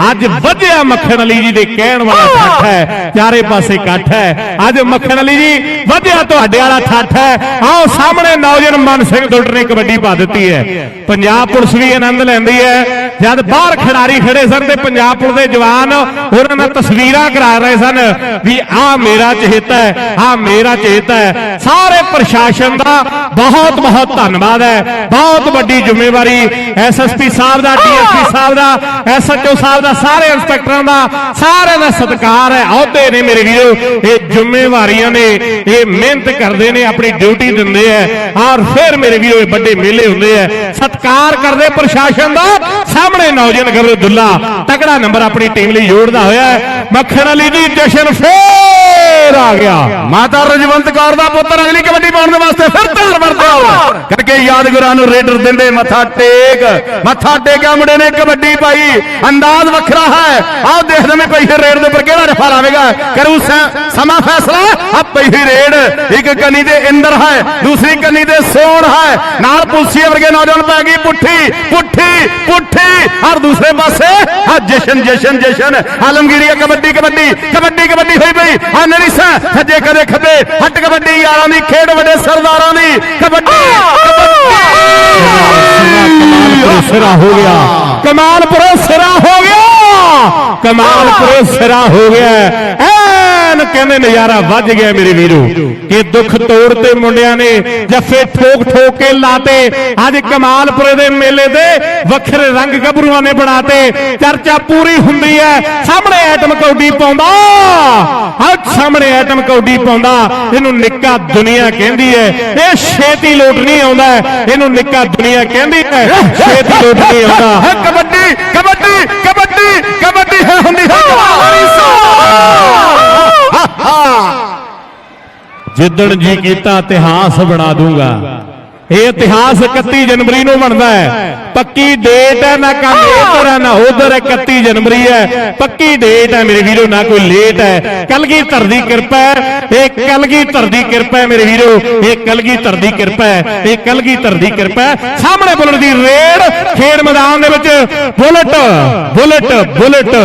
ਅੱਜ ਵਧਿਆ ਮੱਖਣ ਅਲੀ ਜੀ ਦੇ ਕਹਿਣ ਵਾਲਾ ਠੱਠ ਹੈ ਚਾਰੇ ਪਾਸੇ ਇਕੱਠ ਹੈ। ਅੱਜ ਮੱਖਣ ਅਲੀ ਜੀ ਵਧਿਆ ਤੁਹਾਡੇ ਵਾਲਾ ਠੱਠ ਹੈ। ਆਓ ਸਾਹਮਣੇ ਨੌਜਵਾਨ ਮਨ ਸਿੰਘ ਦੁੱਟ ਨੇ ਕਬੱਡੀ ਪਾ ਦਿੱਤੀ ਹੈ। ਪੰਜਾਬ ਪੁਲਿਸ ਵੀ ਆਨੰਦ ਲੈਂਦੀ ਹੈ। ਜਦ ਬਾਹਰ ਖਿਡਾਰੀ ਖੜੇ ਸਨ ਤੇ ਪੰਜਾਬ ਪੁਲਿਸ ਦੇ ਜਵਾਨ ਉਹਨਾਂ ਨਾਲ ਤਸਵੀਰਾਂ ਕਰਾ ਰਹੇ ਸਨ ਵੀ ਆਹ ਮੇਰਾ ਚਹੇਤਾ ਹੈ ਆਹ ਮੇਰਾ ਚਹੇਤਾ ਹੈ। ਸਾਰੇ ਪ੍ਰਸ਼ਾਸਨ ਦਾ ਬਹੁਤ ਬਹੁਤ ਧੰਨਵਾਦ ਹੈ। ਬਹੁਤ ਵੱਡੀ ਜ਼ਿੰਮੇਵਾਰੀ ਐਸਐਸਪੀ ਸਾਹਿਬ ਦਾ ਡੀਐਸਪੀ ਸਾਹਿਬ ਦਾ ਐਸਐਚਓ ਸਾਹਿਬ ਦਾ ਸਾਰੇ ਇੰਸਪੈਕਟਰਾਂ ਦਾ ਸਾਰਿਆਂ ਦਾ ਸਤਿਕਾਰ ਹੈ। ਅਹੁਦੇ ਨੇ ਮੇਰੇ ਵੀਰੋ ਇਹ ਜ਼ਿੰਮੇਵਾਰੀਆਂ ਨੇ ਇਹ ਮਿਹਨਤ ਕਰਦੇ ਨੇ ਆਪਣੀ ਡਿਊਟੀ ਦਿੰਦੇ ਆ ਔਰ ਫਿਰ ਮੇਰੇ ਵੀਰੋ ਇਹ ਵੱਡੇ ਮੇਲੇ ਹੁੰਦੇ ਆ ਸਤਿਕਾਰ ਕਰਦੇ ਪ੍ਰਸ਼ਾਸਨ ਦਾ ਸਾਹਮਣੇ ਨੌਜਵਾਨ ਗਬਰਦੁੱਲਾ ਤਕੜਾ ਨੰਬਰ ਆਪਣੀ ਟੀਮ ਲਈ ਜੋੜਦਾ ਹੋਇਆ ਮੱਖਣ ਅਲੀ ਦੀ ਜਸ਼ਨ ਫੇਰ ਆ ਗਿਆ। ਮਾਤਾ ਰਜਵੰਤ ਕੌਰ ਦਾ ਪੁੱਤਰ ਅਗਲੀ ਕਬੱਡੀ ਪਾਉਣ ਦੇ ਵਾਸਤੇ ਫਿਰ ਤਿਆਰ ਵਰਤਿਆ। ਕਰਕੇ ਯਾਦਗਾਰਾਂ ਨੂੰ ਰੇਡਰ ਦਿੰਦੇ ਮੱਥਾ ਟੇਕ। ਮੱਥਾ ਟੇਕਿਆ ਮੁੰਡੇ ਨੇ ਕਬੱਡੀ ਪਾਈ ਅੰਦਾਜ਼ ਵੱਖਰਾ ਹੈ। ਆਹ ਦੇਖਦੇ ਮੈਂ ਪਹਿਲੇ ਰੇਡ ਦੇ ਉੱਪਰ ਕਿਹੜਾ ਰਫਾ ਲਾਵੇਗਾ? ਕਰੂ ਸਮਾਂ ਫੈਸਲਾ ਆ ਪਹਿਲੀ ਰੇਡ। ਇੱਕ ਕੰਨੀ ਦੇ ਇੰਦਰ ਹੈ, ਦੂਸਰੀ ਕੰਨੀ ਦੇ ਸੋਣ ਹੈ। ਨਾਲ ਪੁਲਸੀ ਵਰਗੇ ਨੌਜਵਾਨ ਪੈ ਗਈ ਪੁੱਠੀ ਪੁੱਠੀ ਪੁੱਠੀ। ਹਰ ਦੂਸਰੇ ਪਾਸੇ ਆ ਜਸ਼ਨ ਜਸ਼ਨ ਜਸ਼ਨ। ਆਲਮਗੀਰੀ ਕਬੱਡੀ ਕਬੱਡੀ ਕਬੱਡੀ ਕਬੱਡੀ ਹੋਈ ਪਈ। ਆ ਨਰਿਸਾ ਸੱਜੇ ਕਦੇ ਖੱਬੇ। ਹੱਟ ਕਬੱਡੀ ਯਾਰਾਂ ਦੀ, ਖੇਡ ਵੱਡੇ ਸਰਦਾਰਾਂ ਦੀ। ਕਬੱਡੀ ਸਿਰਾ ਹੋ ਗਿਆ। ਕਮਾਲਪੁਰ ਸਿਰਾ ਹੋ ਗਿਆ। ਕਮਾਲਪੁਰ ਸਿਰਾ ਹੋ ਗਿਆ। ਐਨ ਕਹਿੰਦੇ ਨਜ਼ਾਰਾ ਵੱਜ ਗਿਆ ਮੇਰੇ ਵੀਰੋ ਇਹ ਦੁੱਖ ਤੋੜ ਤੇ ਮੁੰਡਿਆਂ ਨੇ ਜੱਫੇ ਠੋਕ ਠੋਕ ਕੇ ਲਾਤੇ। ਅੱਜ ਕਮਾਲਪੁਰੇ ਦੇ ਮੇਲੇ ਦੇ ਵੱਖਰੇ ਰੰਗ ਗੱਭਰੂਆਂ ਨੇ ਬਣਾਤੇ। ਚਰਚਾ ਪੂਰੀ ਹੁੰਦੀ ਹੈ ਸਾਹਮਣੇ ਐਟਮ ਕੌਡੀ ਪਾਉਂਦਾ। ਅੱਜ ਸਾਹਮਣੇ ਐਟਮ ਕੌਡੀ ਪਾਉਂਦਾ। ਇਹਨੂੰ ਨਿੱਕਾ ਦੁਨੀਆ ਕਹਿੰਦੀ ਹੈ। ਇਹ ਛੇਤੀ ਲੋਟ ਨਹੀਂ ਆਉਂਦਾ। ਇਹਨੂੰ ਨਿੱਕਾ ਦੁਨੀਆ ਕਹਿੰਦੀ ਹੈ। ਛੇਤੀ ਲੋਟ ਨਹੀਂ ਆਉਂਦਾ। ਹੈ ਕਬੱਡੀ ਕਬੱਡੀ ਕਬੱਡੀ ਕਬੱਡੀ ਹੈ ਹੁੰਦੀ ਹੈ। ਜਿੱਦਣ ਜੀ ਕੀਤਾ ਇਤਿਹਾਸ ਬਣਾ ਦੂੰਗਾ। ਇਹ ਇਤਿਹਾਸ 31 ਜਨਵਰੀ ਨੂੰ ਬਣਦਾ ਹੈ। ਪੱਕੀ ਡੇਟ ਹੈ, ਨਾ ਕੰਮ ਇਧਰ ਹੈ, ਨਾ ਉਧਰ ਹੈ 31 ਜਨਵਰੀ ਹੈ। ਪੱਕੀ ਡੇਟ ਹੈ, ਮੇਰੇ ਵੀਰੋ, ਨਾ ਕੋਈ ਲੇਟ ਹੈ। ਕਲਗੀ ਧਰ ਦੀ ਕਿਰਪਾ ਹੈ, ਇਹ ਕਲਗੀ ਧਰਦੀ ਕਿਰਪਾ ਹੈ, ਮੇਰੇ ਵੀਰੋ। ਇਹ ਕਲਗੀ ਧਰਦੀ ਕਿਰਪਾ ਹੈ, ਇਹ ਕਲਗੀ ਧਰ ਦੀ ਕਿਰਪਾ ਹੈ। ਸਾਹਮਣੇ ਬੁਲਟ ਦੀ ਰੇਡ, ਖੇਡ ਮੈਦਾਨ ਦੇ ਵਿੱਚ ਬੁਲਟ ਬੁਲਟ ਬੁਲਟ।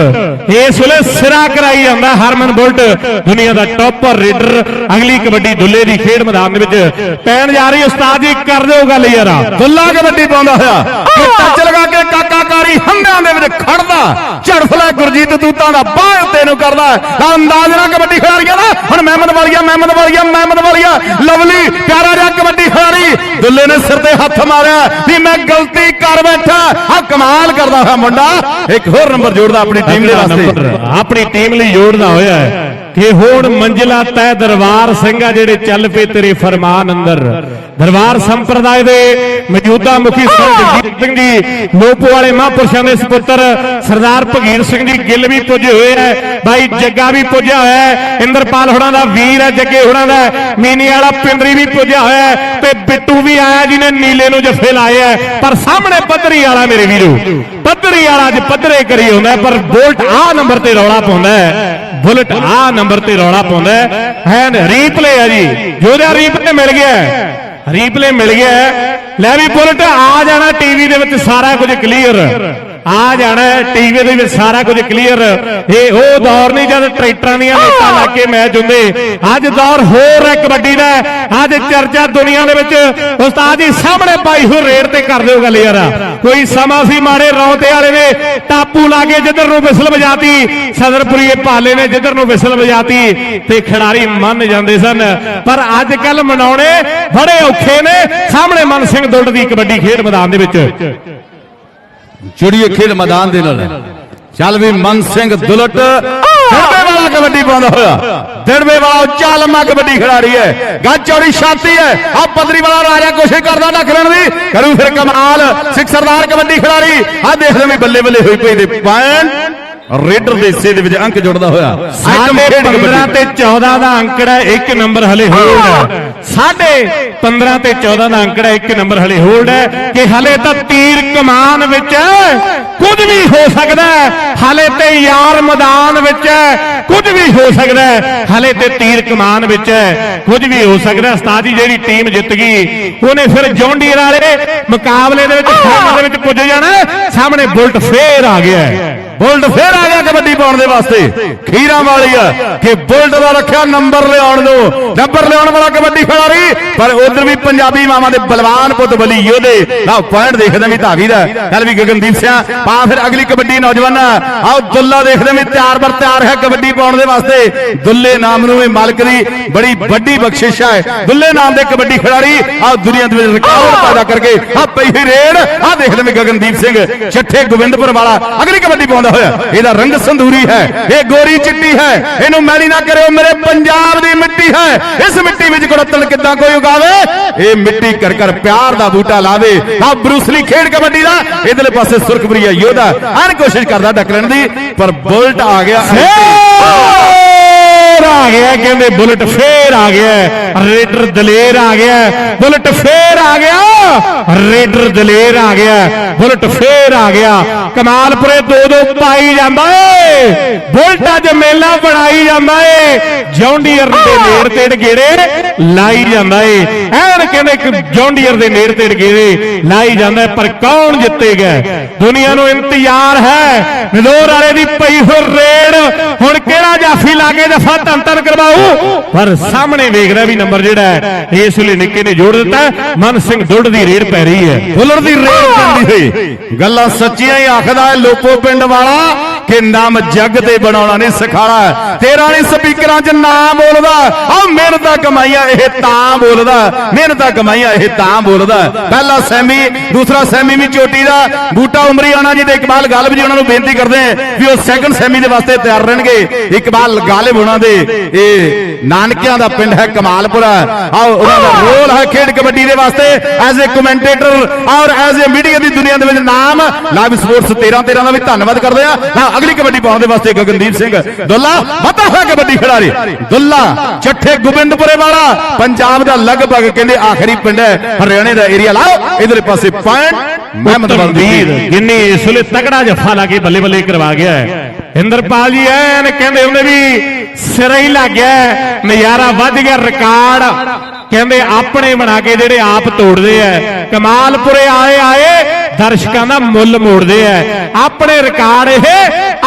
ਇਸ ਵੇਲੇ ਸਿਰਾ ਕਰਾਈ ਜਾਂਦਾ ਹਰਮਨ ਬੁਲਟ, ਦੁਨੀਆ ਦਾ ਟੌਪਰ ਰੇਡਰ, ਅਗਲੀ ਕਬੱਡੀ ਦੁੱਲੇ ਦੀ ਖੇਡ ਮੈਦਾਨ ਦੇ ਵਿੱਚ। ਪੈਣ ਜਾ ਰਹੀ ਉਸਤਾਦ ਜੀ ਕਰ ਦਿਓ ਗੱਲ ਯਾਰਾ। ਦੁੱਲਾ ਕਬੱਡੀ ਪਾਉਂਦਾ ਹੋਇਆ। ਟੱਚ ਲਗਾ ਕੇ ਕਾਕਾਕਾਰੀ ਹੰਡਿਆਂ ਦੇ ਵਿੱਚ ਖੜਦਾ। ਝੜਫਲਾ ਗੁਰਜੀਤ ਤੂਤਾਂ ਦਾ ਬਾਹ ਉੱਤੇ ਨੂੰ ਕਰਦਾ ਅੰਦਾਜ਼ ਨਾਲ ਕਬੱਡੀ ਖਿਡਾਰੀਆਂ ਦਾ। ਹੁਣ ਮਹਿਮਦ ਵਾਲੀਆ ਮਹਿਮਦ ਵਾਲੀਆ ਮਹਿਮਦ ਵਾਲੀਆ। ਲਵਲੀ ਪਿਆਰਾ ਜਿਹਾ ਕਬੱਡੀ ਖਿਡਾਰੀ। ਦੁੱਲੇ ਨੇ ਸਿਰ ਤੇ ਹੱਥ ਮਾਰਿਆ। ਵੀ ਮੈਂ ਗਲਤੀ ਕਰ ਬੈਠਾ। ਆ ਕਮਾਲ ਕਰਦਾ ਹੋਇਆ ਮੁੰਡਾ। ਇੱਕ ਹੋਰ ਨੰਬਰ ਜੋੜਦਾ ਆਪਣੀ ਟੀਮ ਦੇ ਵਾਸਤੇ। ਆਪਣੀ ਟੀਮ ਲਈ ਜੋੜਦਾ ਹੋਇਆ ਹੈ। ਕਿ ਹੁਣ ਮੰਜ਼ਲਾ ਤੈ ਦਰਬਾਰ ਸਿੰਘਾ ਜਿਹੜੇ ਚੱਲ ਪਏ ਤੇਰੇ ਫਰਮਾਨ ਅੰਦਰ। ਦਰਬਾਰ ਸੰਪਰਦਾਇ ਦੇ ਮੌਜੂਦਾ ਮੁਖੀ ਸੰਤ ਜਗਜੀਤ ਸਿੰਘ ਜੀ ਲੋਪੋ ਵਾਲੇ ਮਹਾਂਪੁਰਸ਼ਾਂ ਦੇ ਸੁਪੁੱਤਰ ਸਰਦਾਰ ਭਗੀਰ ਸਿੰਘ ਜੀ ਗਿੱਲ ਵੀ ਪੁੱਜੇ ਹੋਏ ਹੈ ਬਾਈ ਜੱਗਾ ਵੀ ਪੁੱਜਿਆ ਹੋਇਆ ਹੈ ਇੰਦਰਪਾਲ ਹੁਣਾਂ ਦਾ ਵੀਰ ਹੈ ਜੱਗੇ ਹੁਣਾਂ ਦਾ ਮੀਨੀ ਵਾਲਾ ਪਿੰਦਰੀ ਵੀ ਪੁੱਜਿਆ ਹੋਇਆ ਹੈ ਤੇ ਬਿੱਟੂ ਵੀ ਆਇਆ ਜਿਹਨੇ ਨੀਲੇ ਨੂੰ ਜੱਫੇ ਲਾਏ ਹੈ ਪਰ ਸਾਹਮਣੇ ਪੱਧਰੀ ਵਾਲਾ ਮੇਰੇ ਵੀਰੋ। ਪੱਧਰੀ ਵਾਲਾ ਅੱਜ ਪੱਧਰੇ ਕਰੀ ਹੁੰਦਾ ਪਰ ਬੋਲਟ ਆ ਨੰਬਰ ਤੇ ਰੌਲਾ ਪਾਉਂਦਾ ਹੈ। ਬੁਲਟ ਆ ਨੰਬਰ ਤੇ ਰੌਲਾ ਪਾਉਂਦਾ ਹੈ। ਐਨ ਰੀਪਲੇ ਆ ਜੀ। ਜੋਦਾ ਰੀਪਲੇ ਮਿਲ ਗਿਆ ਰੀਪਲੇ ਮਿਲ ਗਿਆ ਲੈ ਵੀ ਬੁਲਟ ਆ ਜਾਣਾ ਟੀਵੀ ਦੇ ਵਿੱਚ ਸਾਰਾ ਕੁਝ ਕਲੀਅਰ ਆ ਜਾਣਾ ਟੀਵੀ ਦੇ ਵਿੱਚ ਸਾਰਾ ਕੁਝ ਕਲੀਅਰ ਇਹ ਉਹ ਦੌਰ ਨਹੀਂ ਜਦ ਟਰੈਕਟਰਾਂ ਦੀਆਂ ਨੇਟਾਂ ਲਾ ਕੇ ਮੈਚ ਹੁੰਦੇ ਅੱਜ ਦੌਰ ਹੋਰ ਹੈ, ਕਬੱਡੀ ਦਾ ਅੱਜ ਚਰਚਾ ਦੁਨੀਆ ਦੇ ਵਿੱਚ। ਉਸਤਾਦ ਜੀ ਸਾਹਮਣੇ ਪਾਈ ਹੋਈ ਰੇਡ ਤੇ ਕਰ ਦਿਓ ਗੱਲ ਯਾਰ। ਕੋਈ ਸਮਾਂ ਸੀ ਮਾੜੇ ਰੌਂਤੇ ਵਾਲੇ ਨੇ, ਟਾਪੂ ਲਾ ਕੇ ਜਿੱਧਰ ਨੂੰ ਵਿਸਲ ਵਜਾਤੀ ਸਦਰਪੁਰੀਏ ਭਾਲੇ ਨੇ ਜਿੱਧਰ ਨੂੰ ਵਿਸਲ ਵਜਾਤੀ ਤੇ ਖਿਡਾਰੀ ਮੰਨ ਜਾਂਦੇ ਸਨ। ਪਰ ਅੱਜ ਕੱਲ ਮਨਾਉਣੇ ਬੜੇ ਔਖੇ ਨੇ। ਸਾਹਮਣੇ ਮਨ ਸਿੰਘ ਦੁੱਡ ਦੀ ਕਬੱਡੀ ਖੇਡ ਮੈਦਾਨ ਦੇ ਵਿੱਚ। ਜੁੜੀਏ ਖੇਡ ਮੈਦਾਨ ਦੇ ਨਾਲ। ਚੱਲ ਵੀ ਮਨ ਸਿੰਘ ਦੁਲਟ। ਦੜਵੇ ਵਾਲਾ ਕਬੱਡੀ ਪਾਉਂਦਾ ਹੋਇਆ। ਦੜਵੇ ਵਾਲਾ ਉੱਚਾ ਲੰਮਾ ਕਬੱਡੀ ਖਿਡਾਰੀ ਹੈ ਗੱਜ ਚੌੜੀ ਛਾਤੀ ਹੈ ਆ ਪਦਰੀ ਵਾਲਾ ਰਾਜਾ ਕੋਸ਼ਿਸ਼ ਕਰਦਾ ਢੱਕ ਲੈਣ ਦੀ। ਕਰੂ ਫਿਰ ਕਮਾਲ। ਸਿੱਖ ਸਰਦਾਰ ਕਬੱਡੀ ਖਿਡਾਰੀ। ਆ ਦੇਖਦੇ ਵੀ ਬੱਲੇ ਬੱਲੇ ਹੋਈ ਪਈ ਦੇ। ਪੁਆਇੰਟ। ਰੇਡਰ ਦੇ ਹਿੱਸੇ ਦੇ ਵਿੱਚ ਅੰਕ ਜੁੜਦਾ ਹੋਇਆ ਖੇਡ 15 ਕਬੱਡੀ। ਤੇ 14 ਦਾ ਅੰਕੜਾ ਇੱਕ ਨੰਬਰ ਹਲੇ ਹੋਲਡ ਹੈ ਸਾਢੇ 15 ਤੇ 14 ਦਾ ਅੰਕੜਾ ਇੱਕ ਨੰਬਰ ਹਲੇ ਹੋਲਡ ਹੈ ਕਿ ਹਲੇ ਤਾਂ ਤੀਰ ਕਮਾਨ ਵਿੱਚ ਕੁਝ ਵੀ ਹੋ ਸਕਦਾ ਹੈ ਹਲੇ ਤੇ ਯਾਰ ਮੈਦਾਨ ਵਿੱਚ ਹੈ ਕੁਝ ਵੀ ਹੋ ਸਕਦਾ ਹੈ ਹਲੇ ਤੇ ਤੀਰ ਕਮਾਨ ਵਿੱਚ ਹੈ ਕੁਝ ਵੀ ਹੋ ਸਕਦਾ। ਉਸਤਾਦ ਜੀ ਜਿਹੜੀ ਟੀਮ ਜਿੱਤ ਗਈ ਉਹਨੇ ਫਿਰ ਜੌਂਡੀਰ ਵਾਲੇ ਮੁਕਾਬਲੇ ਦੇ ਵਿੱਚ ਫਾਈਨਲ ਦੇ ਵਿੱਚ ਪੁੱਜ ਜਾਣਾ। ਸਾਹਮਣੇ ਬੁਲਟ ਫੇਰ ਆ ਗਿਆ ਹੈ। ਬੁਲਟ ਫੇਰ ਆ ਗਿਆ ਕਬੱਡੀ ਪਾਉਣ ਦੇ ਵਾਸਤੇ। ਖੀਰਾਂ ਵਾਲੀ ਆ ਕਿ ਬੁਲਟ ਦਾ ਰੱਖਿਆ, ਨੰਬਰ ਲਿਆਉਣ ਦੋ। ਨੰਬਰ ਲਿਆਉਣ ਵਾਲਾ ਕਬੱਡੀ ਖਿਡਾਰੀ, ਪਰ ਉਧਰ ਵੀ ਪੰਜਾਬੀ ਮਾਵਾਂ ਦੇ ਬਲਵਾਨ ਪੁੱਤ ਬਲੀ ਯੋਧੇ ਆਹ ਪੁਆਇੰਟ ਦੇਖਦੇ ਵੀ ਧਾਵੀ ਦਾ। ਚੱਲ ਵੀ ਗਗਨਦੀਪ ਸਿੰਘ, ਪਾ ਫਿਰ ਅਗਲੀ ਕਬੱਡੀ ਨੌਜਵਾਨ ਆਓ ਦੁੱਲਾ ਦੇਖਦੇ ਵੀ ਤਿਆਰ ਬਰ ਤਿਆਰ ਹੈ ਕਬੱਡੀ ਪਾਉਣ ਦੇ ਵਾਸਤੇ। ਦੁੱਲੇ ਨਾਮ ਨੂੰ ਵੀ ਮਾਲਕ ਦੀ ਬੜੀ ਵੱਡੀ ਬਖਸ਼ਿਸ਼ ਹੈ। ਦੁੱਲੇ ਨਾਮ ਦੇ ਕਬੱਡੀ ਖਿਡਾਰੀ ਆਓ ਦੁਨੀਆ ਦੇ ਵਿੱਚ ਰਿਕਾਰਡ ਪੈਦਾ ਕਰਕੇ ਆ ਪਈ ਹੋਈ ਰੇਡ। ਆ ਦੇਖਦੇ ਵੀ ਗਗਨਦੀਪ ਸਿੰਘ, ਛੱਠੇ ਗੋਬਿੰਦਪੁਰ ਵਾਲਾ ਅਗਲੀ ਕਬੱਡੀ ਪਾਉਂਦਾ। ਹੋਇਆ। ਇਹਦਾ ਰੰਗ ਸੰਦੂਰੀ ਹੈ। ਇਹ ਗੋਰੀ ਚਿੱਟੀ ਹੈ। ਇਹਨੂੰ ਮੈਲੀ ਨਾ ਕਰਿਓ ਮੇਰੇ ਪੰਜਾਬ ਦੀ ਮਿੱਟੀ ਹੈ। ਇਸ ਮਿੱਟੀ ਵਿੱਚ ਕੁੜੱਤਣ ਕਿੱਦਾਂ ਕੋਈ ਉਗਾਵੇ? ਇਹ ਮਿੱਟੀ ਕਰ ਘਰ ਪਿਆਰ ਦਾ ਬੂਟਾ ਲਾਵੇ। ਆ ਬਰੂਸਲੀ ਖੇਡ ਕਬੱਡੀ ਦਾ। ਇਧਰਲੇ ਪਾਸੇ ਸੁਰਖਪੁਰੀਆ ਯੋਧਾ ਹਰ ਕੋਸ਼ਿਸ਼ ਕਰਦਾ ਡੱਕਣ ਦੀ, ਪਰ ਬੁਲਟ ਆ ਗਿਆ। ਫੇਰ ਆ ਗਿਆ, ਕਹਿੰਦੇ ਬੁਲਟ ਫੇਰ ਆ ਗਿਆ, ਰੇਡਰ ਦਲੇਰ ਆ ਗਿਆ, ਬੁਲਟ ਫੇਰ ਆ ਗਿਆ, ਰੇਡਰ ਦਲੇਰ ਆ ਗਿਆ, ਬੁਲਟ ਫੇਰ ਆ ਗਿਆ। ਕਮਾਲਪੁਰੇ ਦੋ ਦੋ ਪਾਈ ਜਾਂਦਾ ਏ, ਬੁਲਟ ਅੱਜ ਮੇਲਾ ਬਣਾਈ ਜਾਂਦਾ ਏ, ਜੌਂਡੀਅਰ ਦੇ ਨੇੜ ਤੇੜ ਗੇੜੇ ਲਾਈ ਜਾਂਦਾ ਏ। ਐਨ ਕਹਿੰਦੇ ਇੱਕ ਜੌਂਡੀਅਰ ਦੇ ਨੇੜ ਤੇੜ ਗੇੜੇ ਲਾਈ ਜਾਂਦਾ ਪਰ ਕੌਣ ਜਿੱਤੇਗਾ ਦੁਨੀਆ ਨੂੰ ਇੰਤਜ਼ਾਰ ਹੈ। ਨਦੌਰ ਵਾਲੇ ਦੀ ਪਈ ਹੋਈ ਰੇੜ ਹੁਣ ਕਿਹੜਾ ਜਾਫੀ ਲਾਗੇ ਕੇ ਜਫਾ ਧੰਨ ਕਰਵਾਉ ਪਰ ਸਾਹਮਣੇ ਵੇਖਦਾ ਵੀ ਨੰਬਰ ਜਿਹੜਾ ਹੈ ਇਸ ਵੇਲੇ ਨਿੱਕੇ ਨੇ ਜੋੜ ਦਿੱਤਾ। ਮਨ ਸਿੰਘ ਦੁੱਧ ਦੀ ਰੇਡ ਪੈ ਰਹੀ ਹੈ। ਫੁੱਲਰ ਦੀ ਰੇਡ ਪੈਂਦੀ ਹੋਈ। ਗੱਲਾਂ ਸੱਚੀਆਂ ਹੀ ਆਖਦਾ ਹੈ ਲੋਪੋ ਪਿੰਡ ਵਾਲਾ। ਕਿ ਨਾਮ ਜੱਗ ਤੇ ਬਣਾਉਣਾ ਨਹੀਂ ਸਿਖਾਣਾ ਤੇਰਾ ਨਹੀਂ ਸਪੀਕਰਾਂ 'ਚ ਨਾਮ ਬੋਲਦਾ। ਆ ਮਿਹਨਤਾਂ ਕਮਾਈਆਂ ਇਹ ਤਾਂ ਬੋਲਦਾ, ਮਿਹਨਤਾਂ ਕਮਾਈਆਂ ਇਹ ਤਾਂ ਬੋਲਦਾ। ਪਹਿਲਾ ਸੈਮੀ, ਦੂਸਰਾ ਸੈਮੀ ਵੀ ਚੋਟੀ ਦਾ, ਬੂਟਾ ਉਮਰੀ ਆਣਾ ਜੀ ਤੇ ਇਕਬਾਲ ਗਾਲਬ ਜੀ ਉਹਨਾਂ ਨੂੰ ਬੇਨਤੀ ਕਰਦੇ ਆ ਵੀ ਉਹ ਸੈਕੰਡ ਸੈਮੀ ਦੇ ਵਾਸਤੇ ਤਿਆਰ ਰਹਿਣਗੇ। ਇਕਬਾਲ ਗਾਲਿਬ ਉਹਨਾਂ ਦੇ, ਇਹ ਨਾਨਕਿਆਂ ਦਾ ਪਿੰਡ ਹੈ ਕਮਾਲਪੁਰਾ। ਆਓ ਉਹਨਾਂ ਦਾ ਰੋਲ ਹੈ ਖੇਡ ਕਬੱਡੀ ਦੇ ਵਾਸਤੇ। ਐਜ਼ ਅ ਕਮੈਂਟੇਟਰ ਔਰ ਐਜ਼ ਅ ਮੀਡੀਆ ਦੀ ਦੁਨੀਆ ਦੇ ਵਿੱਚ ਨਾਮ ਲਾਈਵ ਸਪੋਰਟਸ 13 13 ਦਾ ਵੀ ਧੰਨਵਾਦ ਕਰਦੇ ਆ ਹਾਂ ਅਗਲੀ ਕਬੱਡੀ ਪਾਉਣ ਦੇ ਵਾਸਤੇ ਗਗਨਦੀਪ ਸਿੰਘ ਦੁੱਲਾ ਪਤਾ ਹੋਇਆ ਕਬੱਡੀ ਖਿਡਾਰੀ। ਦੁੱਲਾ ਚੱਠੇ ਗੋਬਿੰਦਪੁਰੇ ਵਾਲਾ ਪੰਜਾਬ ਦਾ ਲਗਭਗ ਕਹਿੰਦੇ ਆਖਰੀ ਪਿੰਡ ਹੈ ਹਰਿਆਣੇ ਦਾ ਏਰੀਆ ਲਾਓ ਇਧਰਲੇ ਪਾਸੇ ਪੁਆਇੰਟ ਮਹਿਮਦ ਬਲਦੀਰ ਜਿੰਨੀ ਇਸ ਵੇਲੇ ਤਕੜਾ ਜੱਫਾ ਲਾ ਕੇ ਬੱਲੇ ਬੱਲੇ ਕਰਵਾ ਗਿਆ ਹੈ। ਇੰਦਰਪਾਲ ਜੀ ਐਨ ਕਹਿੰਦੇ ਹੁੰਦੇ ਵੀ ਸਿਰ ਹੀ ਲੱਗ ਗਿਆ ਨਜ਼ਾਰਾ ਵੱਜ ਗਿਆ ਰਿਕਾਰਡ। ਕਹਿੰਦੇ ਆਪਣੇ ਬਣਾ ਕੇ ਜਿਹੜੇ ਆਪ ਤੋੜਦੇ ਐ ਕਮਾਲਪੁਰੇ ਆਏ ਆਏ ਦਰਸ਼ਕਾਂ ਦਾ ਮੁੱਲ ਮੋੜਦੇ ਐ ਆਪਣੇ ਰਿਕਾਰਡ ਇਹ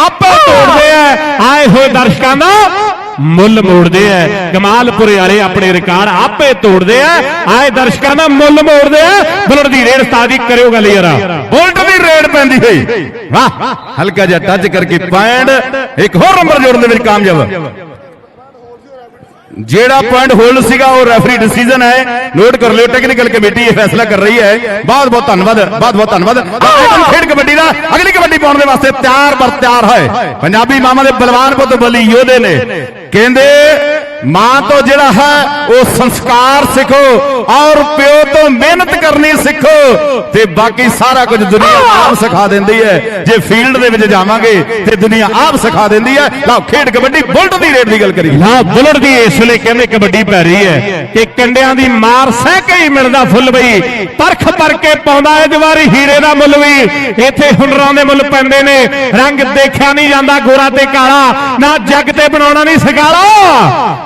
ਆਪੇ ਤੋੜਦੇ ਐ ਆਏ ਹੋਏ ਦਰਸ਼ਕਾਂ ਦਾ ਮੁੱਲ ਮੋੜਦੇ ਐ ਕਮਾਲਪੁਰੇ ਵਾਲੇ ਆਪਣੇ ਰਿਕਾਰਡ ਆਪੇ ਤੋੜਦੇ ਐ ਆਏ ਦਰਸ਼ਕਾਂ ਦਾ ਮੁੱਲ ਮੋੜਦੇ ਐ ਬੁਲਟ ਦੀ ਰੇਡ ਸਾਦੀ ਕਰਿਓ ਗੱਲ ਯਾਰਾ। ਬੁਲਟ ਦੀ ਰੇਡ ਪੈਂਦੀ ਹੋਈ। ਵਾਹ ਹਲਕਾ ਜਿਹਾ ਟੱਚ ਕਰਕੇ ਪੁਆਇੰਟ ਇੱਕ ਹੋਰ ਨੰਬਰ ਜੋੜਨ ਦੇ ਵਿੱਚ ਕਾਮਯਾਬ। ਜਿਹੜਾ ਪੁਆਇੰਟ ਹੋਲਡ ਸੀਗਾ ਉਹ ਰੈਫਰੀ ਡਿਸੀਜਨ ਹੈ। ਨੋਟ ਕਰ ਲਿਓ ਟੈਕਨੀਕਲ ਕਮੇਟੀ ਇਹ ਫੈਸਲਾ ਕਰ ਰਹੀ ਹੈ। ਬਹੁਤ ਬਹੁਤ ਧੰਨਵਾਦ ਬਹੁਤ ਬਹੁਤ ਧੰਨਵਾਦ। ਖੇਡ ਕਬੱਡੀ ਦਾ ਅਗਲੀ ਕਬੱਡੀ ਪਾਉਣ ਦੇ ਵਾਸਤੇ ਤਿਆਰ ਬਰ ਤਿਆਰ ਹੈ। ਪੰਜਾਬੀ ਮਾਮਾ ਦੇ ਬਲਵਾਨ ਪੁੱਤ ਬਲੀ ਯੋਧੇ ਨੇ। ਕਹਿੰਦੇ ਮਾਂ ਤੋਂ ਜਿਹੜਾ ਹੈ, ਉਹ ਸੰਸਕਾਰ ਸਿੱਖੋ ਔਰ ਪਿਓ ਤੋਂ ਮਿਹਨਤ ਕਰਨੀ ਸਿੱਖੋ ਤੇ ਬਾਕੀ ਸਾਰਾ ਕੁਝ ਦੁਨੀਆ ਆਪ ਸਿਖਾ ਦਿੰਦੀ ਹੈ। ਜੇ ਫੀਲਡ ਦੇ ਵਿੱਚ ਜਾਵਾਂਗੇ ਤੇ ਦੁਨੀਆ ਆਪ ਸਿਖਾ ਦਿੰਦੀ ਹੈ। ਲਓ, ਖੇਡ ਕਬੱਡੀ ਬੁਲਟ ਦੀ ਰੇਡ ਦੀ ਗੱਲ ਕਰੀਏ। ਨਾ, ਬੁਲਟ ਦੀ ਇਸ ਵੇਲੇ ਕਹਿੰਦੇ ਕਬੱਡੀ ਪੈ ਰਹੀ ਹੈ ਕਿ ਕੰਡਿਆਂ ਦੀ ਮਾਰ ਸਹਿ ਕੇ ਹੀ ਮਿਲਦਾ ਫੁੱਲ ਬਈ। ਪਰਖ ਪਰ ਕੇ ਪਾਉਂਦਾ ਹੈ ਜਵਾਰੀ ਹੀਰੇ ਦਾ ਮੁੱਲ ਵੀ। ਇੱਥੇ ਹੁਨਰਾਂ ਦੇ ਮੁੱਲ ਪੈਂਦੇ ਨੇ। ਰੰਗ ਦੇਖਿਆ ਨਹੀਂ ਜਾਂਦਾ, ਗੋਰਾ ਤੇ ਕਾਲਾ। ਨਾ ਜੱਗ ਤੇ ਬਣਾਉਣਾ ਨਹੀਂ ਸਿਖਾਲਾ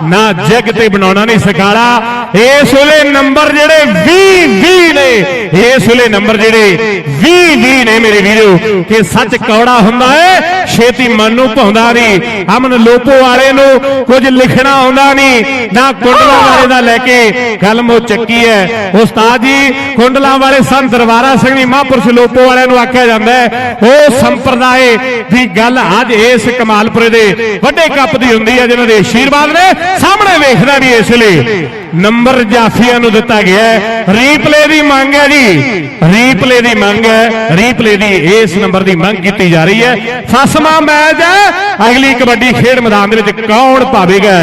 ਨਾ ਜੱਗ ਤੇ ਬਣਾਉਣਾ ਨਹੀਂ ਸਿਖਾਲਾ। ਇਸ ਵੇਲੇ ਨੰਬਰ ਜਿਹੜੇ 20 20 ਨੇ, ਇਸ ਵੇਲੇ ਨੰਬਰ ਜਿਹੜੇ 20 20 ਨੇ ਮੇਰੇ ਵੀਰੋ, ਕਿ ਸੱਚ ਕੌੜਾ ਹੁੰਦਾ ਹੈ ਛੇਤੀ ਮਨ ਨੂੰ ਭਾਉਂਦਾ ਨਹੀਂ। ਅਮਨ ਲੋਪੋ ਵਾਲੇ ਨੂੰ ਕੁਝ ਲਿਖਣਾ ਆਉਂਦਾ ਨਹੀਂ। ਨਾ ਕੁੰਡਲਾਂ ਵਾਲੇ ਦਾ ਲੈ ਕੇ ਕਲਮ ਉਹ ਚੱਕੀ ਹੈ। ਉਸਤਾਦ ਜੀ, ਕੁੰਡਲਾਂ ਵਾਲੇ ਸੰਤ ਦਰਬਾਰਾ ਸਿੰਘ ਜੀ ਮਹਾਂਪੁਰਸ਼ ਲੋਪੋ ਵਾਲਿਆਂ ਨੂੰ ਆਖਿਆ ਜਾਂਦਾ ਹੈ ਉਹ ਸੰਪਰਦਾਏ, ਦੀ ਗੱਲ ਅੱਜ ਇਸ ਕਮਾਲਪੁਰੇ ਦੇ ਵੱਡੇ ਕੱਪ ਦੀ ਹੁੰਦੀ ਹੈ, ਜਿਨ੍ਹਾਂ ਦੇ ਆਸ਼ੀਰਵਾਦ ਨੇ ਸਾਹਮਣੇ ਵੇਖਦਾ ਵੀ ਇਸ ਲਈ ਨੰਬਰ ਜਾਫੀਆਂ ਨੂੰ ਦਿੱਤਾ ਗਿਆ ਹੈ। ਰੀਪਲੇ ਦੀ ਮੰਗ ਹੈ ਜੀ। ਰੀਪਲੇ ਦੀ ਮੰਗ ਹੈ। ਰੀਪਲੇ ਦੀ ਇਸ ਨੰਬਰ ਦੀ ਮੰਗ ਕੀਤੀ ਜਾ ਰਹੀ ਹੈ। ਫਸਮਾ ਮੈਚ ਹੈ। ਅਗਲੀ ਕਬੱਡੀ ਖੇਡ ਮੈਦਾਨ ਦੇ ਵਿੱਚ ਕੌਣ ਪਾਵੇਗਾ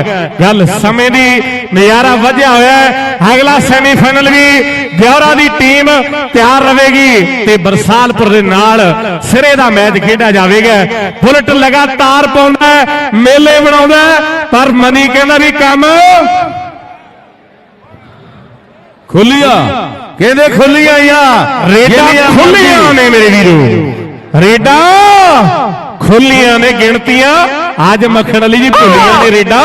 ਗੱਲ ਸਮੇਂ ਦੀ ਨਜ਼ਾਰਾ ਵਧਿਆ ਹੋਇਆ ਹੈ। ਅਗਲਾ ਸੈਮੀਫਾਈਨਲ ਵੀ ਦਿਉਰਾ ਦੀ ਟੀਮ ਤਿਆਰ ਰਹੇਗੀ ਤੇ ਬਰਸਾਲਪੁਰ ਦੇ ਨਾਲ ਸਿਰੇ ਦਾ ਮੈਚ ਖੇਡਿਆ ਜਾਵੇਗਾ। ਬੁਲਟ ਲਗਾਤਾਰ ਪਾਉਂਦਾ ਹੈ, ਮੇਲੇ ਬਣਾਉਂਦਾ ਪਰ ਮਨੀ ਕਹਿੰਦਾ ਵੀ ਕੰਮ ਖੁੱਲੀਆਂ। ਕਹਿੰਦੇ ਖੁੱਲੀਆਂ ਆ। ਰੇਡਾਂ ਖੁੱਲੀਆਂ ਨੇ ਮੇਰੇ ਵੀਰੋ। ਰੇਡਾਂ ਖੁੱਲੀਆਂ ਨੇ ਗਿਣਤੀਆਂ। ਅੱਜ ਮੱਖਣ ਵਾਲੀ ਜੀ ਭੁੱਲੀਆਂ ਨੇ ਰੇਡਾਂ।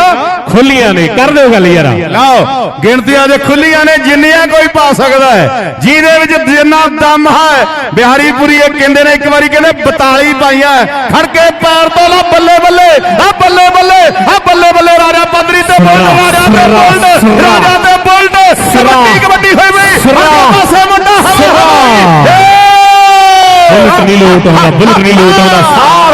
ਖੁੱਲੀਆਂ ਨੇ। ਕਰ ਦਿਓ ਗੱਲ ਯਾਰ। ਲਓ। ਗਿਣਤੀਆਂ ਦੇ ਖੁੱਲੀਆਂ ਨੇ ਜਿੰਨੀਆਂ ਕੋਈ ਪਾ ਸਕਦਾ ਹੈ। ਜਿਹਦੇ ਵਿੱਚ ਜਿੰਨਾ ਦਮ ਹੈ। ਬਿਹਾਰੀਪੁਰੀ ਇਹ ਕਹਿੰਦੇ ਨੇ ਇੱਕ ਵਾਰੀ ਕਹਿੰਦੇ 42 ਪਾਈਆਂ। ਖੜ ਕੇ ਪੈਰ ਤੋਂ ਲਾ ਬੱਲੇ ਬੱਲੇ। ਆ ਬੱਲੇ ਬੱਲੇ ਆ ਬੱਲੇ ਬੱਲੇ। ਰਾਜਾ ਪੰਦਰੀ ਤੇ ਬੋਲਟ ਰਾਜਾ ਤੇ ਬੋਲਟ ਰਾਜਾ ਤੇ ਬੋਲਟ ਕਬੱਡੀ ਕਬੱਡੀ ਹੋਈ ਵੀ ਸਿਰਾ। ਪਾਸੇ ਮੁੰਡਾ ਸਿਰਾ। ਬੁਲਟ ਨਹੀਂ ਲੋਟ ਆਉਂਦਾ ਬੁਲਟ ਨਹੀਂ ਲੋਟ ਆਉਂਦਾ।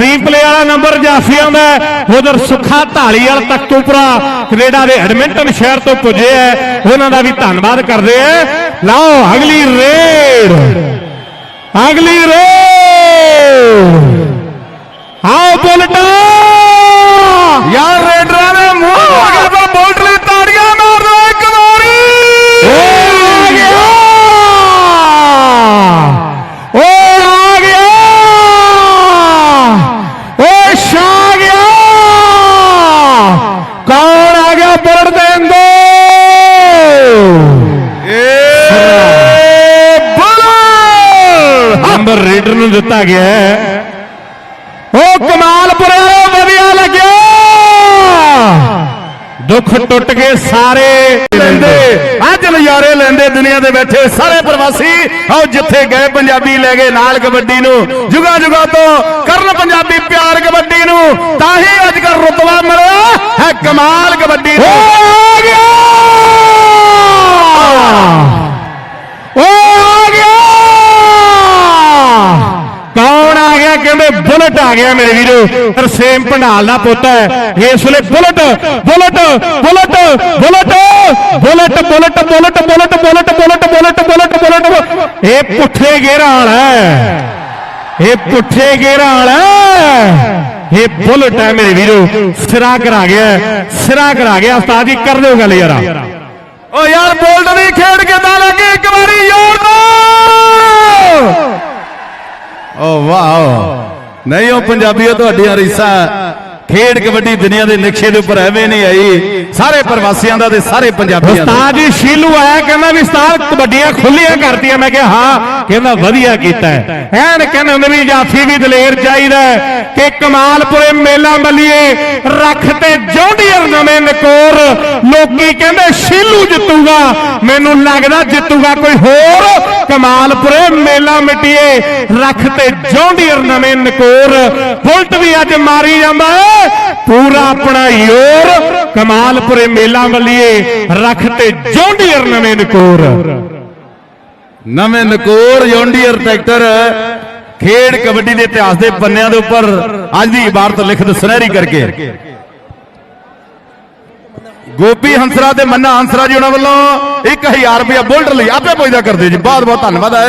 ਰੀਪਲੇ ਵਾਲਾ ਨੰਬਰ ਜਾਫੀ ਆਉਂਦਾ ਉਧਰ ਸੁੱਖਾ ਢਾਲੀ ਵਾਲਾ ਤਖਤੂਪੁਰਾ ਕੈਨੇਡਾ ਦੇ ਐਡਮਿੰਟਨ ਸ਼ਹਿਰ ਤੋਂ ਪੁੱਜੇ ਹੈ ਉਹਨਾਂ ਦਾ ਵੀ ਧੰਨਵਾਦ ਕਰਦੇ ਆ ਲਓ ਅਗਲੀ ਰੇਡ ਅਗਲੀ ਰੇਡ ਆਓ ਬੁਲਟਾ। ਦਿੱਤਾ ਗਿਆ ਹੈ। ਉਹ ਕਮਾਲਪੁਰੇ ਵਧੀਆ ਲੱਗਿਆ। ਦੁੱਖ ਟੁੱਟ ਗਏ ਸਾਰੇ। ਲੈਂਦੇ ਅੱਜ ਨਜ਼ਾਰੇ ਲੈਂਦੇ ਦੁਨੀਆ ਦੇ ਬੈਠੇ ਸਾਰੇ ਪ੍ਰਵਾਸੀ। ਆਓ ਜਿੱਥੇ ਗਏ ਪੰਜਾਬੀ ਲੈ ਗਏ ਨਾਲ ਕਬੱਡੀ ਨੂੰ। ਜੁਗਾ ਜੁਗਾ ਤੋਂ ਕਰਨ ਪੰਜਾਬੀ ਪਿਆਰ ਕਬੱਡੀ ਨੂੰ। ਤਾਂ ਹੀ ਅੱਜ ਕੱਲ ਰੁਤਬਾ ਮਿਲਿਆ ਹੈ ਕਮਾਲ ਕਬੱਡੀ ਆ ਗਿਆ ਓ ਆ ਗਿਆ ਕੌਣ ਆ ਗਿਆ ਕਹਿੰਦੇ ਬੁਲਟ ਆ ਗਿਆ ਮੇਰੇ ਵੀਰੋ ਤਰਸੇਮ ਭੰਡਾਲ ਦਾ ਪੁੱਤ ਹੈ ਇਸ ਵੇਲੇ bullet bullet bullet bullet bullet bullet bullet bullet bullet bullet bullet bullet bullet ਇਹ ਪੁੱਠੇ ਗੇਰਾਂ ਵਾਲਾ ਹੈ ਇਹ ਪੁੱਠੇ ਗੇਰਾਂ ਵਾਲਾ ਹੈ। ਇਹ ਬੁਲਟ ਹੈ ਮੇਰੇ ਵੀਰੋ ਸਿਰਾ ਕਰਾ ਗਿਆ ਹੈ, ਸਿਰਾ ਕਰਾ ਗਿਆ ਉਸਤਾਦ ਜੀ ਕਰ ਦਿਓ ਗੱਲ ਯਾਰਾ ਓ ਯਾਰ ਬੋਲਟ ਦੀ ਖੇਡ ਕਿਦਾਂ ਲੱਗੀ ਇੱਕ ਵਾਰੀ ਜ਼ੋਰ ਨਾਲ ਓ ਵਾਓ। ਨਹੀਂ, ਉਹ ਪੰਜਾਬੀਓ ਤੁਹਾਡੀਆਂ ਰੀਸਾਂ ਖੇਡ ਕਬੱਡੀ ਦੁਨੀਆ ਦੇ ਨਕਸ਼ੇ ਦੇ ਉੱਪਰ ਐਵੇਂ ਨਹੀਂ ਆਈ। ਸਾਰੇ ਪ੍ਰਵਾਸੀਆਂ ਦਾ ਤੇ ਸਾਰੇ ਪੰਜਾਬੀਆਂ ਦਾ। ਉਸਤਾਦ ਜੀ, ਸ਼ੀਲੂ ਆਇਆ, ਕਹਿੰਦਾ ਵੀ ਉਸਤਾਦ, ਕਬੱਡੀਆਂ ਖੁੱਲੀਆਂ ਕਰਤੀਆਂ। ਮੈਂ ਕਿਹਾ, ਹਾਂ। ਕਹਿੰਦਾ, ਵਧੀਆ ਕੀਤਾ ਹੈ। ਐਨ ਕਹਿੰਦੇ ਹੁੰਦੇ ਵੀ ਜਾਫੀ ਵੀ ਦਲੇਰ ਚਾਹੀਦਾ ਹੈ ਕਿ ਕਮਾਲਪੁਰੇ ਮੇਲਾ ਮੱਲੀਏ ਰੱਖ ਤੇ ਜੌਂਡੀਅਰ ਨਵੇਂ ਨਕੋਰ। ਲੋਕੀ ਕਹਿੰਦੇ, ਸ਼ੀਲੂ ਜਿੱਤੂਗਾ। ਮੈਨੂੰ ਲੱਗਦਾ ਜਿੱਤੂਗਾ ਕੋਈ ਹੋਰ ਕਮਾਲਪੁਰੇ ਮੇਲਾ ਮਿੱਟੀਏ, ਰੱਖ ਤੇ ਜੌਂਡੀਅਰ ਨਵੇਂ ਨਕੋਰ। ਬੁਲਟ ਵੀ ਅੱਜ ਮਾਰੀ ਜਾਂਦਾ ਪੂਰਾ ਆਪਣਾ ਯੋਰ। ਕਮਾਲਪੁਰੇ ਮੇਲਾ ਮੱਲੀਏ ਰੱਖ ਤੇ ਜੌਂਡੀਅਰ ਨਵੇਂ ਨਕੋਰ। ਨਵੇਂ ਨਕੋਰ ਜੌਂਡੀਅਰ ਟਰੈਕਟਰ, ਖੇਡ ਕਬੱਡੀ ਦੇ ਇਤਿਹਾਸ ਦੇ ਪੰਨਿਆਂ ਦੇ ਉੱਪਰ। ਅੱਜ ਦੀ ਇਬਾਰਤ ਲਿਖਤ ਸੁਨਹਿਰੀ ਕਰਕੇ। ਗੋਪੀ ਹੰਸਰਾ ਤੇ ਮੰਨਾ ਹੰਸਰਾ ਜੀ ਉਹਨਾਂ ਵੱਲੋਂ। 1000 ਰੁਪਇਆ ਬੁਲਟ ਲਈ ਆਪੇ ਪੁੱਜਦਾ ਕਰਦੇ ਜੀ। ਬਹੁਤ ਬਹੁਤ ਧੰਨਵਾਦ। ਹੈ